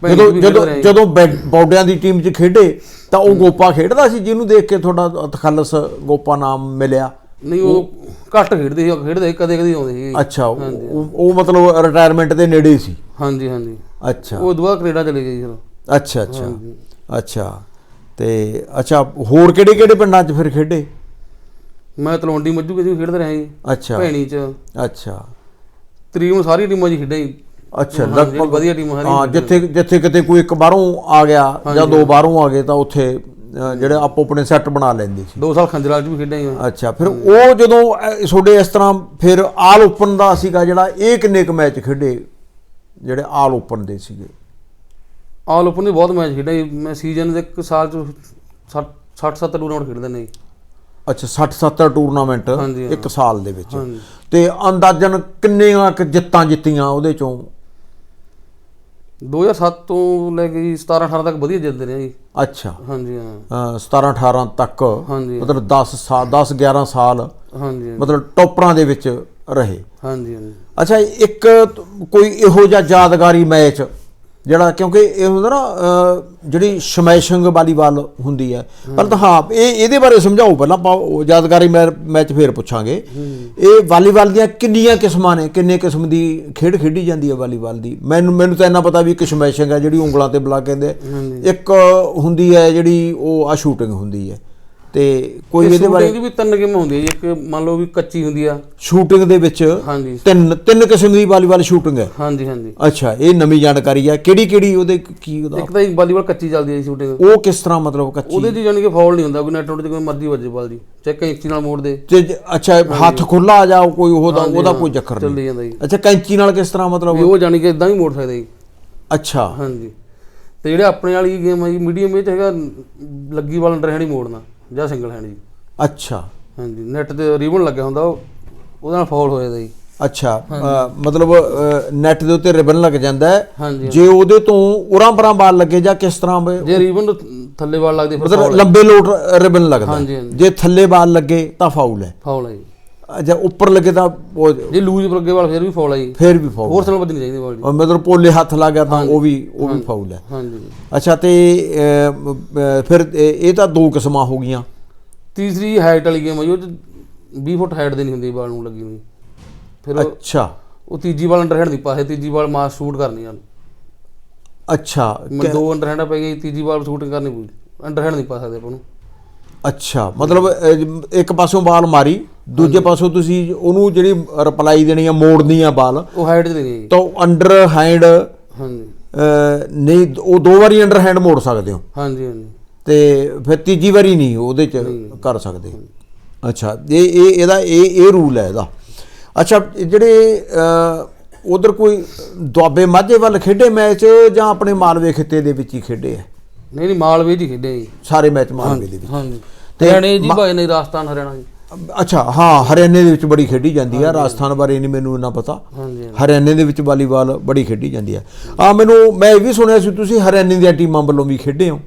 S1: ਜਦੋਂ ਜਦੋਂ। ਜਦੋਂ ਬੌਡਿਆਂ ਦੀ ਟੀਮ 'ਚ ਖੇਡੇ ਤਾਂ ਉਹ ਗੋਪਾ ਖੇਡਦਾ ਸੀ ਜਿਹਨੂੰ ਦੇਖ ਕੇ ਤੁਹਾਡਾ ਤਖੱਲਸ ਗੋਪਾ ਨਾਮ ਮਿਲਿਆ?
S2: ਨਹੀਂ ਉਹ ਘੱਟ ਖੇਡਦੇ ਸੀ ਖੇਡਦੇ ਕਦੇ ਕਦੇ ਆਉਂਦੇ ਸੀ।
S1: ਅੱਛਾ ਉਹ ਮਤਲਬ ਰਿਟਾਇਰਮੈਂਟ ਦੇ ਨੇੜੇ ਸੀ?
S2: ਹਾਂਜੀ ਹਾਂਜੀ।
S1: ਅੱਛਾ।
S2: ਉਹ ਦੁਆ ਕੈਨੇਡਾ ਚਲੇ ਗਏ ਜੀ ਫਿਰ।
S1: ਅੱਛਾ ਅੱਛਾ। ਅੱਛਾ। ਤੇ ਅੱਛਾ ਹੋਰ ਕਿਹੜੇ ਕਿਹੜੇ ਪਿੰਡਾਂ 'ਚ ਫਿਰ ਖੇਡੇ?
S2: ਮੈਂ ਤਲਵੰਡੀ ਮੱਝੂ ਕਿਸੇ ਵੀ ਖੇਡਦੇ ਰਿਹਾ ਜੀ।
S1: ਅੱਛਾ।
S2: ਭੈਣੀ 'ਚ।
S1: ਅੱਛਾ।
S2: ਤਰੀਮ ਸਾਰੀ ਟੀਮਾਂ 'ਚ ਖੇਡਿਆ ਜੀ।
S1: ਅੱਛਾ ਲਗਭਗ
S2: ਵਧੀਆ ਟੀਮ ਸਾਰੀ
S1: ਹਾਂ ਜਿੱਥੇ ਜਿੱਥੇ ਕਿਤੇ ਕੋਈ ਇੱਕ ਬਾਹਰੋਂ ਆ ਗਿਆ ਜਾਂ ਦੋ ਬਾਹਰੋਂ ਆ ਗਏ ਤਾਂ ਉੱਥੇ ਜਿਹੜੇ ਆਪੋ ਆਪਣੇ ਸੈੱਟ ਬਣਾ ਲੈਂਦੇ ਸੀ।
S2: ਦੋ ਸਾਲ ਖੰਜਰਾਲ 'ਚ ਵੀ ਖੇਡਿਆ ਮੈਂ।
S1: ਅੱਛਾ ਫਿਰ ਉਹ ਜਦੋਂ ਤੁਹਾਡੇ ਇਸ ਤਰ੍ਹਾਂ ਫਿਰ ਆਲ ਓਪਨ ਦਾ ਸੀਗਾ ਜਿਹੜਾ ਇਹ ਕਿੰਨੇ ਕੁ ਮੈਚ ਖੇਡੇ ਜਿਹੜੇ ਆਲ ਓਪਨ ਦੇ ਸੀਗੇ?
S2: ਆਲ ਓਪਨ ਦੇ ਬਹੁਤ ਮੈਚ ਖੇਡਿਆ ਜੀ ਮੈਂ ਸੀਜ਼ਨ ਦੇ ਇੱਕ ਸਾਲ 'ਚ 60 60 70 ਟੂਰਨਾਮੈਂਟ ਖੇਡਦੇ ਨੇ ਜੀ।
S1: ਅੱਛਾ 60 70 ਟੂਰਨਾਮੈਂਟ
S2: ਹਾਂਜੀ, ਹਾਂ।
S1: ਇੱਕ ਸਾਲ ਦੇ ਵਿੱਚ।
S2: ਹਾਂਜੀ।
S1: ਤੇ ਅੰਦਾਜ਼ਨ ਕਿੰਨੀਆਂ ਕੁ ਜਿੱਤਾਂ ਜਿੱਤੀਆਂ ਉਹਦੇ ਚੋਂ?
S2: 2007 ਤੋਂ ਲੈ ਕੇ ਜੀ 17 18 ਤੱਕ ਵਧੀਆ ਜਿੱਤਦੇ ਰਹੇ ਜੀ।
S1: ਅੱਛਾ।
S2: ਹਾਂਜੀ ਹਾਂ।
S1: ਅ, 17 18 ਤੱਕ
S2: ਹਾਂਜੀ।
S1: ਮਤਲਬ 10 ਸਾਲ 10 11 ਸਾਲ
S2: ਹਾਂਜੀ ਹਾਂਜੀ,
S1: ਮਤਲਬ ਟੌਪਰਾਂ ਦੇ ਵਿੱਚ ਰਹੇ।
S2: ਹਾਂਜੀ ਹਾਂਜੀ।
S1: ਅੱਛਾ ਇੱਕ ਤ- ਕੋਈ ਇਹੋ ਜਿਹਾ ਯਾਦਗਾਰੀ ਮੈਚ ਜਿਹੜਾ ਕਿਉਂਕਿ ਇਹ ਹੁੰਦਾ ਨਾ ਜਿਹੜੀ ਸਮੈਸ਼ਿੰਗ ਵਾਲੀਬਾਲ ਹੁੰਦੀ ਹੈ। ਪਰ ਤਾਂ ਹਾਂ ਇਹ ਇਹਦੇ ਬਾਰੇ ਸਮਝਾਓ ਪਹਿਲਾਂ ਆਪਾਂ ਯਾਦਗਾਰੀ ਮੈ- ਮੈਚ ਫੇਰ ਪੁੱਛਾਂਗੇ। ਇਹ ਵਾਲੀਬਾਲ ਦੀਆਂ ਕਿੰਨੀਆਂ ਕਿਸਮਾਂ ਨੇ ਕਿੰਨੇ ਕਿਸਮ ਦੀ ਖੇਡ ਖੇਡੀ ਜਾਂਦੀ ਹੈ ਵਾਲੀਬਾਲ ਦੀ? ਮੈਨੂੰ ਮੈਨੂੰ ਤਾਂ ਇੰਨਾ ਪਤਾ ਵੀ ਇੱਕ ਸਮੈਸ਼ਿੰਗ ਹੈ ਜਿਹੜੀ ਉਂਗਲਾਂ ਤੇ ਬੁਲਾ ਕਹਿੰਦੇ। ਇੱਕ ਹੁੰਦੀ ਹੈ ਜਿਹੜੀ ਉਹ ਆ ਸ਼ੂਟਿੰਗ ਹੁੰਦੀ ਹੈ। ਤੇ ਕੋਈ ਇਹਦੇ ਬਾਰੇ
S2: ਦੀ ਵੀ ਤਿੰਨ ਗੇਮਾਂ ਹੁੰਦੀਆਂ ਜੀ ਇੱਕ ਮੰਨ ਲਓ ਵੀ ਕੱਚੀ ਹੁੰਦੀ ਆ।
S1: ਸ਼ੂਟਿੰਗ ਦੇ ਵਿੱਚ
S2: ਹਾਂਜੀ।
S1: ਤਿੰਨ ਤਿੰਨ ਕਿਸਮ ਦੀ ਵਾਲੀਬਾਲ ਸ਼ੂਟਿੰਗ ਹੈ।
S2: ਹਾਂਜੀ ਹਾਂਜੀ।
S1: ਅੱਛਾ ਇਹ ਨਵੀਂ ਜਾਣਕਾਰੀ ਹੈ ਕਿਹੜੀ ਕਿਹੜੀ ਉਹਦੇ ਕੀ ਉਹਦਾ?
S2: ਇੱਕ ਤਾਂ ਜੀ ਵਾਲੀਬਾਲ ਕੱਚੀ ਚੱਲਦੀ ਹੈ ਸ਼ੂਟਿੰਗ
S1: ਉਹ ਕਿਸ ਤਰ੍ਹਾਂ ਮਤਲਬ ਕੱਚੀ?
S2: ਉਹਦੇ 'ਚ ਜਾਨੀ ਕਿ ਫਾਉਲ ਨਹੀਂ ਹੁੰਦਾ ਕੋਈ ਨੈਟ ਤੇ ਕੋਈ ਮਰਜ਼ੀ ਵੱਜੇ ਬਾਲ ਜੀ। ਚਾਹੇ ਕੈਂਚੀ ਨਾਲ ਮੋੜ ਦੇ
S1: ਤੇ ਅੱਛਾ ਹੱਥ ਖੁੱਲਾ ਆ ਜਾ ਕੋਈ ਉਹਦਾ ਉਹਦਾ ਕੋਈ ਚੱਕਰ ਨਹੀਂ।
S2: ਚੱਲੀ ਜਾਂਦਾ ਜੀ।
S1: ਅੱਛਾ ਕੈਂਚੀ ਨਾਲ ਕਿਸ ਤਰ੍ਹਾਂ ਮਤਲਬ?
S2: ਉਹ ਜਾਨੀ ਕਿ ਇਦਾਂ ਵੀ ਮੋੜ ਸਕਦੇ ਜੀ।
S1: ਅੱਛਾ।
S2: ਹਾਂਜੀ। ਤੇ ਜਿਹੜੇ ਆਪਣੇ ਵਾਲੀ ਗੇਮ ਹੈ ਜੀ ਮੀਡੀਅਮ ਵਿੱਚ ਹੈਗਾ ਲੱਗੀ ਵਾਲ ਅੰਡਰ ਹੈਂਡ ਹੀ ਮੋੜਨਾ। ਜਾਂ ਸਿੰਗਲ ਹੈਂਡ ਜੀ।
S1: ਅੱਛਾ।
S2: ਹਾਂਜੀ ਨੈਟ ਤੇ ਰਿਬਨ ਲੱਗਿਆ ਹੁੰਦਾ ਉਹ ਉਹਦੇ ਨਾਲ ਫਾਉਲ ਹੋ ਜਾਂਦਾ ਜੀ।
S1: ਅੱਛਾ ਮਤਲਬ ਨੈਟ ਦੇ ਉੱਤੇ ਰਿਬਨ ਲੱਗ ਜਾਂਦਾ ਹੈ। ਜੇ ਉਹਦੇ ਤੋਂ ਉਰਾਂ ਪਰਾਂ ਬਾਲ ਲੱਗੇ ਜਾਂ ਕਿਸ ਤਰ੍ਹਾਂ
S2: ਜੇ ਰਿਬਨ ਥੱਲੇ ਵਾਲ ਲੱਗਦੇ ਫਿਰ
S1: ਮਤਲਬ ਲੰਬੇ ਲੋਟ ਰਿਬਨ ਲੱਗਦਾ। ਜੇ ਥੱਲੇ ਬਾਲ ਲੱਗੇ ਤਾਂ ਫਾਉਲ ਹੈ।
S2: ਫਾਉਲ ਹੈ ਜੀ।
S1: ਜੇ ਉੱਪਰ ਲੱਗੇ ਤਾਂ ਉਹ
S2: ਜੇ ਲੂਜ਼ ਲੱਗੇ ਵਾਲ ਫਿਰ ਵੀ ਫਾਉਲ ਹੈ ਜੀ।
S1: ਫੇਰ ਵੀ ਫਾਉਲ
S2: ਹੋਰ ਨਾਲ ਵੱਜਣੀ ਚਾਹੀਦੀ ਬਾਲ ਜੀ।
S1: ਮਤਲਬ ਪੋਲੇ ਹੱਥ ਲੱਗ ਗਿਆ ਤਾਂ ਉਹ ਵੀ ਉਹ ਵੀ ਫਾਉਲ ਹੈ
S2: ਹਾਂਜੀ।
S1: ਅੱਛਾ ਤੇ ਫਿਰ ਇਹ ਤਾਂ ਦੋ ਕਿਸਮਾਂ ਹੋ ਗਈਆਂ।
S2: ਤੀਸਰੀ ਹਾਈਟ ਵਾਲੀ ਗੇਮ ਹੈ ਜੀ ਉਹ 'ਚ 20 ਫੁੱਟ ਹਾਈਟ ਦੇ ਨਹੀਂ ਹੁੰਦੀ ਬਾਲ ਨੂੰ ਲੱਗੀ ਹੋਈ। ਫਿਰ
S1: ਅੱਛਾ।
S2: ਉਹ ਤੀਜੀ ਬਾਲ ਅੰਡਰ ਹੈਂਡ ਨਹੀਂ ਪਾਸੇ ਤੀਜੀ ਬਾਲ ਮਾਸ ਸ਼ੂਟ ਕਰਨੀ ਆ।
S1: ਅੱਛਾ
S2: ਮੈਂ ਦੋ ਅੰਡਰ ਹੈਂਡ ਪੈ ਗਈ ਤੀਜੀ ਬਾਲ ਸ਼ੂਟਿੰਗ ਕਰਨੀ ਪਊ। ਅੰਡਰ ਹੈਂਡ ਨਹੀਂ ਪਾ ਸਕਦੇ ਆਪਾਂ ਨੂੰ।
S1: ਅੱਛਾ ਮਤਲਬ ਇੱਕ ਪਾਸੋਂ ਬਾਲ ਮਾਰੀ। ਦੂਜੇ ਪਾਸੋਂ ਤੁਸੀਂ ਉਹਨੂੰ ਜਿਹੜੀ ਰਿਪਲਾਈ ਦੇਣੀ ਆ ਮੋੜਨੀ ਆ ਬਾਲ
S2: ਉਹ ਹਾਈਟ 'ਚ ਦੇਣੀ ਹੈ ਜੀ
S1: ਤਾਂ ਅੰਡਰ ਹੈਂਡ
S2: ਹਾਂਜੀ
S1: ਨਹੀਂ ਉਹ ਦੋ ਵਾਰੀ ਅੰਡਰ ਹੈਂਡ ਮੋੜ ਸਕਦੇ ਹੋ।
S2: ਹਾਂਜੀ ਹਾਂਜੀ।
S1: ਤੇ ਫਿਰ ਤੀਜੀ ਵਾਰੀ ਨਹੀਂ ਉਹਦੇ ਚ ਕਰ ਸਕਦੇ ਅੱਛਾ ਇਹ ਇਹ ਇਹਦਾ ਇਹ ਇਹ ਰੂਲ ਹੈ ਇਹਦਾ। ਅੱਛਾ ਜਿਹੜੇ ਉਧਰ ਕੋਈ ਦੁਆਬੇ ਮਾਝੇ ਵੱਲ ਖੇਡੇ ਮੈਚ ਜਾਂ ਆਪਣੇ ਮਾਲਵੇ ਖਿੱਤੇ ਦੇ ਵਿੱਚ ਹੀ ਖੇਡੇ ਆ?
S2: ਨਹੀਂ ਨਹੀਂ ਮਾਲਵੇ ਖੇਡਿਆ ਜੀ।
S1: ਸਾਰੇ ਮੈਚ ਮਾਲਵੇ ਦੇ ਵਿੱਚ।
S2: ਹਾਂਜੀ।
S1: ਤੇ
S2: ਹਰਿਆਣੇ ਜੀ ਭਾਈ ਨਹੀਂ ਰਾਜਸਥਾਨ ਹਰਿਆਣਾ ਜੀ
S1: ਅੱਛਾ ਹਾਂ ਹਰਿਆਣੇ ਦੇ ਵਿੱਚ ਬੜੀ ਖੇਡੀ ਜਾਂਦੀ ਆ ਰਾਜਸਥਾਨ ਬਾਰੇ ਨਹੀਂ ਮੈਨੂੰ ਇੰਨਾ ਪਤਾ। ਹਰਿਆਣੇ ਦੇ ਵਿੱਚ ਵਾਲੀਬਾਲ ਬੜੀ ਖੇਡੀ ਜਾਂਦੀ ਆ। ਆ ਮੈਨੂੰ ਮੈਂ ਇਹ ਵੀ ਸੁਣਿਆ ਸੀ ਤੁਸੀਂ ਹਰਿਆਣੇ ਦੀਆਂ ਟੀਮਾਂ ਵੱਲੋਂ ਵੀ ਖੇਡੇ ਹੋ?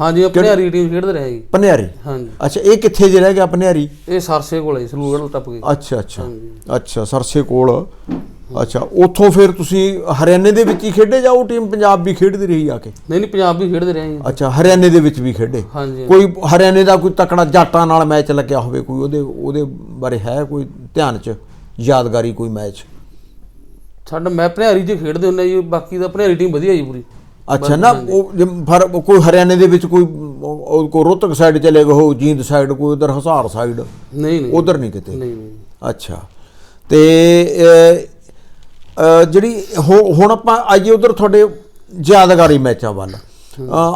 S2: ਹਾਂਜੀ ਆਪਣੇ ਹਰੀ ਟੀਮ ਖੇਡਦੇ ਰਹੇ ਜੀ।
S1: ਪਨਿਆਰੀ
S2: ਹਾਂਜੀ।
S1: ਅੱਛਾ ਇਹ ਕਿੱਥੇ ਜੇ ਰਹਿ ਗਿਆ ਪਨਿਆਰੀ
S2: ਇਹ ਸਰਸੇ ਕੋਲ ਹੈ ਸਲੂਗੜ ਟੱਪ ਗਏ
S1: ਅੱਛਾ। ਅੱਛਾ ਅੱਛਾ ਸਰਸੇ ਕੋਲ। ਅੱਛਾ ਉੱਥੋਂ ਫਿਰ ਤੁਸੀਂ ਹਰਿਆਣੇ ਦੇ ਵਿੱਚ ਹੀ ਖੇਡੇ ਜਾਂ ਉਹ ਟੀਮ ਪੰਜਾਬ ਵੀ ਖੇਡਦੀ ਰਹੀ ਆ ਕੇ?
S2: ਨਹੀਂ ਨਹੀਂ ਪੰਜਾਬ ਵੀ ਖੇਡਦੇ ਰਹੇ ਜੀ।
S1: ਅੱਛਾ ਹਰਿਆਣੇ ਦੇ ਵਿੱਚ ਵੀ ਖੇਡੇ?
S2: ਹਾਂਜੀ।
S1: ਕੋਈ ਹਰਿਆਣੇ ਦਾ ਕੋਈ ਤਕੜਾ ਜਾਟਾਂ ਨਾਲ ਮੈਚ ਲੱਗਿਆ ਹੋਵੇ ਕੋਈ ਉਹਦੇ ਉਹਦੇ ਬਾਰੇ ਹੈ ਕੋਈ ਧਿਆਨ ਚ ਯਾਦਗਾਰੀ ਕੋਈ ਮੈਚ?
S2: ਸਾਡਾ ਮੈਂ ਭਨਿਆਰੀ 'ਚ ਖੇਡਦੇ ਹੁੰਦੇ ਜੀ ਬਾਕੀ ਦਾ ਭਨਿਆਰੀ ਟੀਮ ਵਧੀਆ ਜੀ ਪੂਰੀ।
S1: ਅੱਛਾ ਨਾ ਉਹ ਫਰ ਕੋਈ ਹਰਿਆਣੇ ਦੇ ਵਿੱਚ ਕੋਈ ਕੋਈ ਰੋਹਤਕ ਸਾਈਡ ਚਲੇ ਗਏ ਹੋ ਜੀਂਦ ਸਾਈਡ ਕੋਈ ਉਧਰ ਹਸਾਰ ਸਾਈਡ
S2: ਨਹੀਂ ਨਹੀਂ।
S1: ਉਧਰ ਨਹੀਂ ਕਿਤੇ?
S2: ਨਹੀਂ ਨਹੀਂ।
S1: ਅੱਛਾ। ਤੇ ਜਿਹੜੀ ਹੁਣ ਆਪਾਂ ਆਈਏ ਉਧਰ ਤੁਹਾਡੇ ਯਾਦਗਾਰੀ ਮੈਚਾਂ ਵੱਲ।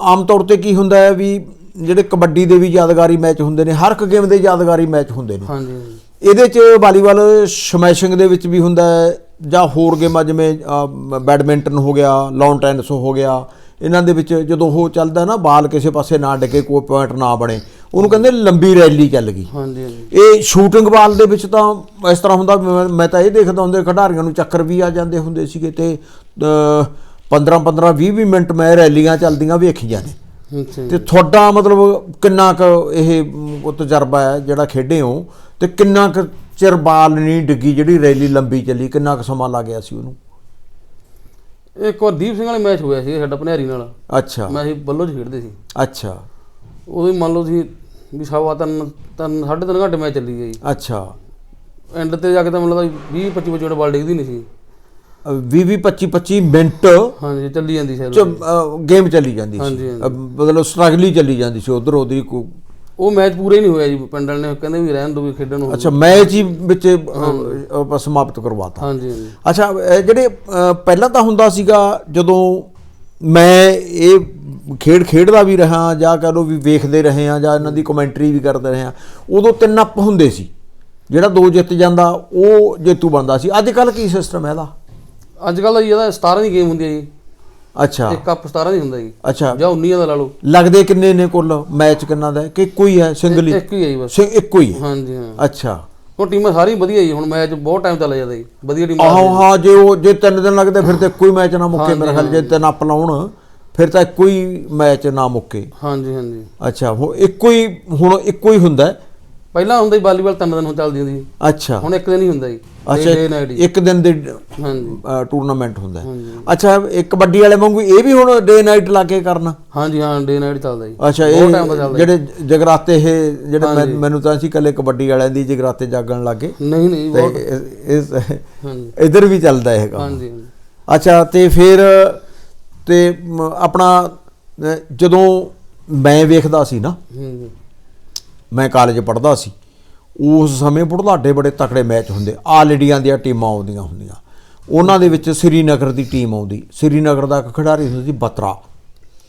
S1: ਆਮ ਤੌਰ ਤੇ ਕੀ ਹੁੰਦਾ ਹੈ ਵੀ ਜਿਹੜੇ ਕਬੱਡੀ ਦੇ ਵੀ ਯਾਦਗਾਰੀ ਮੈਚ ਹੁੰਦੇ ਨੇ ਹਰ ਇੱਕ ਗੇਮ ਦੇ ਯਾਦਗਾਰੀ ਮੈਚ ਹੁੰਦੇ ਨੇ।
S2: ਹਾਂਜੀ।
S1: ਇਹਦੇ ਚ ਵਾਲੀਬਾਲ ਸਮੈਸ਼ਿੰਗ ਦੇ ਵਿੱਚ ਵੀ ਹੁੰਦਾ ਹੈ ਜਾਂ ਹੋਰ ਗੇਮਾਂ ਜਿਵੇਂ ਬੈਡਮਿੰਟਨ ਹੋ ਗਿਆ ਲੌਨ ਟੈਨਿਸ ਹੋ ਗਿਆ। ਇਹਨਾਂ ਦੇ ਵਿੱਚ ਜਦੋਂ ਉਹ ਚੱਲਦਾ ਨਾ ਬਾਲ ਕਿਸੇ ਪਾਸੇ ਨਾ ਡਿੱਗੇ ਕੋਈ ਪੁਆਇੰਟ ਨਾ ਬਣੇ ਉਹਨੂੰ ਕਹਿੰਦੇ ਲੰਬੀ ਰੈਲੀ ਚੱਲ ਗਈ।
S2: ਹਾਂਜੀ ਹਾਂਜੀ।
S1: ਇਹ ਸ਼ੂਟਿੰਗ ਬਾਲ ਦੇ ਵਿੱਚ ਤਾਂ ਇਸ ਤਰ੍ਹਾਂ ਹੁੰਦਾ ਮੈਂ- ਤਾਂ ਇਹ ਦੇਖਦਾ ਹੁੰਦੇ ਖਿਡਾਰੀਆਂ ਨੂੰ ਚੱਕਰ ਵੀ ਆ ਜਾਂਦੇ ਹੁੰਦੇ ਸੀਗੇ ਤੇ 15 15 20 20 ਮਿੰਟ ਮੈਂ ਰੈਲੀਆਂ ਚੱਲਦੀਆਂ ਵੇਖੀਆਂ ਨੇ। ਤੇ ਤੁਹਾਡਾ ਮਤਲਬ ਕਿੰਨਾ ਕੁ ਇਹ ਤਜਰਬਾ ਹੈ ਜਿਹੜਾ ਖੇਡੇ ਹੋ ਤੇ ਕਿੰਨਾ ਕੁ ਚਿਰ ਬਾਲ ਨਹੀਂ ਡਿੱਗੀ ਜਿਹੜੀ ਰੈਲੀ ਲੰਬੀ ਚੱਲੀ ਕਿੰਨਾ ਕੁ ਸਮਾਂ ਲੱਗ ਗਿਆ ਸੀ ਉਹਨੂੰ?
S2: ਇੱਕ ਵਾਰ ਦੀਪ ਸਿੰਘ ਵਾਲੇ ਮੈਚ ਹੋਇਆ ਸੀ ਸਾਡਾ ਭਨੇਰੀ ਨਾਲ।
S1: ਅੱਛਾ।
S2: ਮੈਂ ਅਸੀਂ ਬੱਲੋ 'ਚ ਖੇਡਦੇ ਸੀ।
S1: ਅੱਛਾ।
S2: ਉਦੋਂ ਹੀ ਮੰਨ ਲਓ ਸੀ ਵੀ ਸਵਾ ਤਿੰਨ ਤਿੰਨ ਸਾਢੇ ਤਿੰਨ ਘੰਟੇ ਮੈਚ ਚੱਲੀ ਗਈ।
S1: ਅੱਛਾ।
S2: ਐਂਡ ਤੇ ਜਾ ਕੇ ਤਾਂ ਮੈਨੂੰ ਲੱਗਦਾ 20 25 25 ਮਿੰਟ ਬਾਲ ਡਿੱਗਦੀ ਨਹੀਂ ਸੀ।
S1: 20 20 25 25 ਮਿੰਟ
S2: ਹਾਂਜੀ ਚੱਲੀ ਜਾਂਦੀ ਸੀ
S1: ਗੇਮ ਚੱਲੀ ਜਾਂਦੀ ਸੀ। ਮਤਲਬ ਸਟਰਗਲ ਹੀ ਚੱਲੀ ਜਾਂਦੀ ਸੀ ਉਧਰ ਉਹਦੀ
S2: ਉਹ ਮੈਚ ਪੂਰਾ ਹੀ ਨਹੀਂ ਹੋਇਆ ਜੀ ਪਿੰਡ ਵਾਲੇ ਨੇ ਕਹਿੰਦੇ ਵੀ ਰਹਿਣ ਦੋ ਵੀ ਖੇਡਣ ਨੂੰ
S1: ਅੱਛਾ ਮੈਚ ਹੀ ਵਿੱਚ ਅ, ਸਮਾਪਤ ਕਰਵਾਤਾ।
S2: ਹਾਂਜੀ ਹਾਂਜੀ।
S1: ਅੱਛਾ ਇਹ ਜਿਹੜੇ ਪਹਿਲਾਂ ਤਾਂ ਹੁੰਦਾ ਸੀਗਾ ਜਦੋਂ ਮੈਂ ਇਹ ਖੇਡ ਖੇਡਦਾ ਵੀ ਰਹਾ ਜਾਂ ਕਹ ਲਓ ਵੀ ਵੇਖਦੇ ਰਹੇ ਆ ਜਾਂ ਇਹਨਾਂ ਦੀ ਕਮੈਂਟਰੀ ਵੀ ਕਰਦੇ ਰਹੇ ਆ ਉਦੋਂ ਤਿੰਨ ਅਪ ਹੁੰਦੇ ਸੀ। ਜਿਹੜਾ ਦੋ ਜਿੱਤ ਜਾਂਦਾ ਉਹ ਜੇਤੂ ਬਣਦਾ ਸੀ। ਅੱਜ ਕੱਲ ਕੀ ਸਿਸਟਮ ਹੈ ਇਹਦਾ?
S2: ਅੱਜ ਕੱਲ ਇਹਦਾ 17 ਦੀ ਗੇਮ ਹੁੰਦੀ ਹੈ ਜੀ।
S1: ਅੱਛਾ।
S2: ਇੱਕ ਕੱਪ 17 ਦੀ ਹੁੰਦਾ ਜੀ।
S1: ਅੱਛਾ।
S2: ਜਾਂ 19 ਦਾ ਲਾ ਲਓ।
S1: ਲੱਗਦੇ ਕਿੰਨੇ ਨੇ ਕੁੱਲ? ਮੈਚ ਕਿੰਨਾ ਦਾ? ਕਿ ਇੱਕੋ ਹੀ ਸਿੰਗਲ ਹੀ?
S2: ਇੱਕ ਹੀ ਹੈ ਜੀ ਬਸ।
S1: ਇੱਕੋ ਹੀ ਹੈ?
S2: ਹਾਂਜੀ ਹਾਂ।
S1: ਅੱਛਾ।
S2: ਉਹ ਟੀਮਾਂ ਸਾਰੀ ਵਧੀਆ ਜੀ ਹੁਣ ਮੈਚ ਬਹੁਤ ਟਾਈਮ ਚੱਲ ਜਾਂਦਾ ਜੀ। ਵਧੀਆ ਟੀਮ
S1: ਆਹੋ ਹਾਂ ਜੇ ਉਹ ਜੇ ਤਿੰਨ ਦਿਨ ਲੱਗਦੇ ਫਿਰ ਤਾਂ ਹੀ ਮੈਚ ਨਾ ਮੁੱਕੇ ਮੇਰੇ ਖਿਆਲ ਜੇ ਤਿੰਨ ਅਪ ਲਾਉਣ ਫਿਰ ਤਾਂ ਹੀ ਮੈਚ ਨਾ ਮੁੱਕੇ।
S2: ਹਾਂਜੀ ਹਾਂਜੀ।
S1: ਅੱਛਾ ਹੁਣ ਇੱਕੋ ਹੀ ਹੁਣ ਇੱਕੋ ਹੀ ਹੁੰਦਾ ਹੈ?
S2: ਪਹਿਲਾਂ ਹੁੰਦਾ ਜੀ ਵਾਲੀਬਾਲ ਤਿੰਨ ਦਿਨ ਹੁਣ ਚੱਲਦੀ ਹੁੰਦੀ ਸੀ।
S1: ਅੱਛਾ।
S2: ਹੁਣ ਇੱਕ ਦਿਨ ਹੀ ਹੁੰਦਾ ਜੀ।
S1: ਅੱਛਾ
S2: ਡੇ ਨਾਈਟ ਜੀ
S1: ਇੱਕ ਦਿਨ ਦੇ
S2: ਹਾਂਜੀ।
S1: ਟੂਰਨਾਮੈਂਟ ਹੁੰਦਾ ਹੈ।
S2: ਹਾਂਜੀ।
S1: ਅੱਛਾ ਇੱਕ ਕਬੱਡੀ ਵਾਲੇ ਵਾਂਗੂ ਇਹ ਵੀ ਹੁਣ ਡੇ ਨਾਈਟ ਲਾ ਕੇ ਕਰਨਾ?
S2: ਹਾਂਜੀ ਹਾਂ ਡੇ ਨਾਈਟ ਚੱਲਦਾ ਜੀ।
S1: ਅੱਛਾ
S2: ਬਹੁਤ
S1: ਇਹ
S2: ਚੱਲਦਾ
S1: ਜਿਹੜੇ ਜਗਰਾਤੇ ਇਹ ਜਿਹੜੇ ਮੈਂ- ਮੈਨੂੰ ਤਾਂ ਸੀ ਕੱਲੇ ਕਬੱਡੀ ਵਾਲਿਆਂ ਦੀ ਜਗਰਾਤੇ ਜਾਗਣ ਲੱਗੇ।
S2: ਨਹੀਂ ਨਹੀਂ ਬਹੁਤ
S1: ਇਸ
S2: ਹਾਂਜੀ।
S1: ਇਧਰ ਵੀ ਚੱਲਦਾ ਇਹ ਕੰਮ।
S2: ਹਾਂਜੀ ਹਾਂਜੀ।
S1: ਅੱਛਾ ਤੇ ਫਿਰ ਤੇ ਮ, ਆਪਣਾ ਅ, ਜਦੋਂ ਮੈਂ ਵੇਖਦਾ ਸੀ ਨਾ
S2: ਹਾਂਜੀ
S1: ਮੈਂ ਕਾਲਜ ਪੜ੍ਹਦਾ ਸੀ। ਉਸ ਸਮੇਂ ਬੁਢਲਾਡੇ ਬੜੇ ਤਕੜੇ ਮੈਚ ਹੁੰਦੇ। ਆਲ ਇੰਡੀਆ ਦੀਆਂ ਟੀਮਾਂ ਆਉਂਦੀਆਂ ਹੁੰਦੀਆਂ। ਉਹਨਾਂ ਦੇ ਵਿੱਚ ਸ੍ਰੀਨਗਰ ਦੀ ਟੀਮ ਆਉਂਦੀ। ਸ੍ਰੀਨਗਰ ਦਾ ਇੱਕ ਖਿਡਾਰੀ ਹੁੰਦਾ ਸੀ ਬਤਰਾ।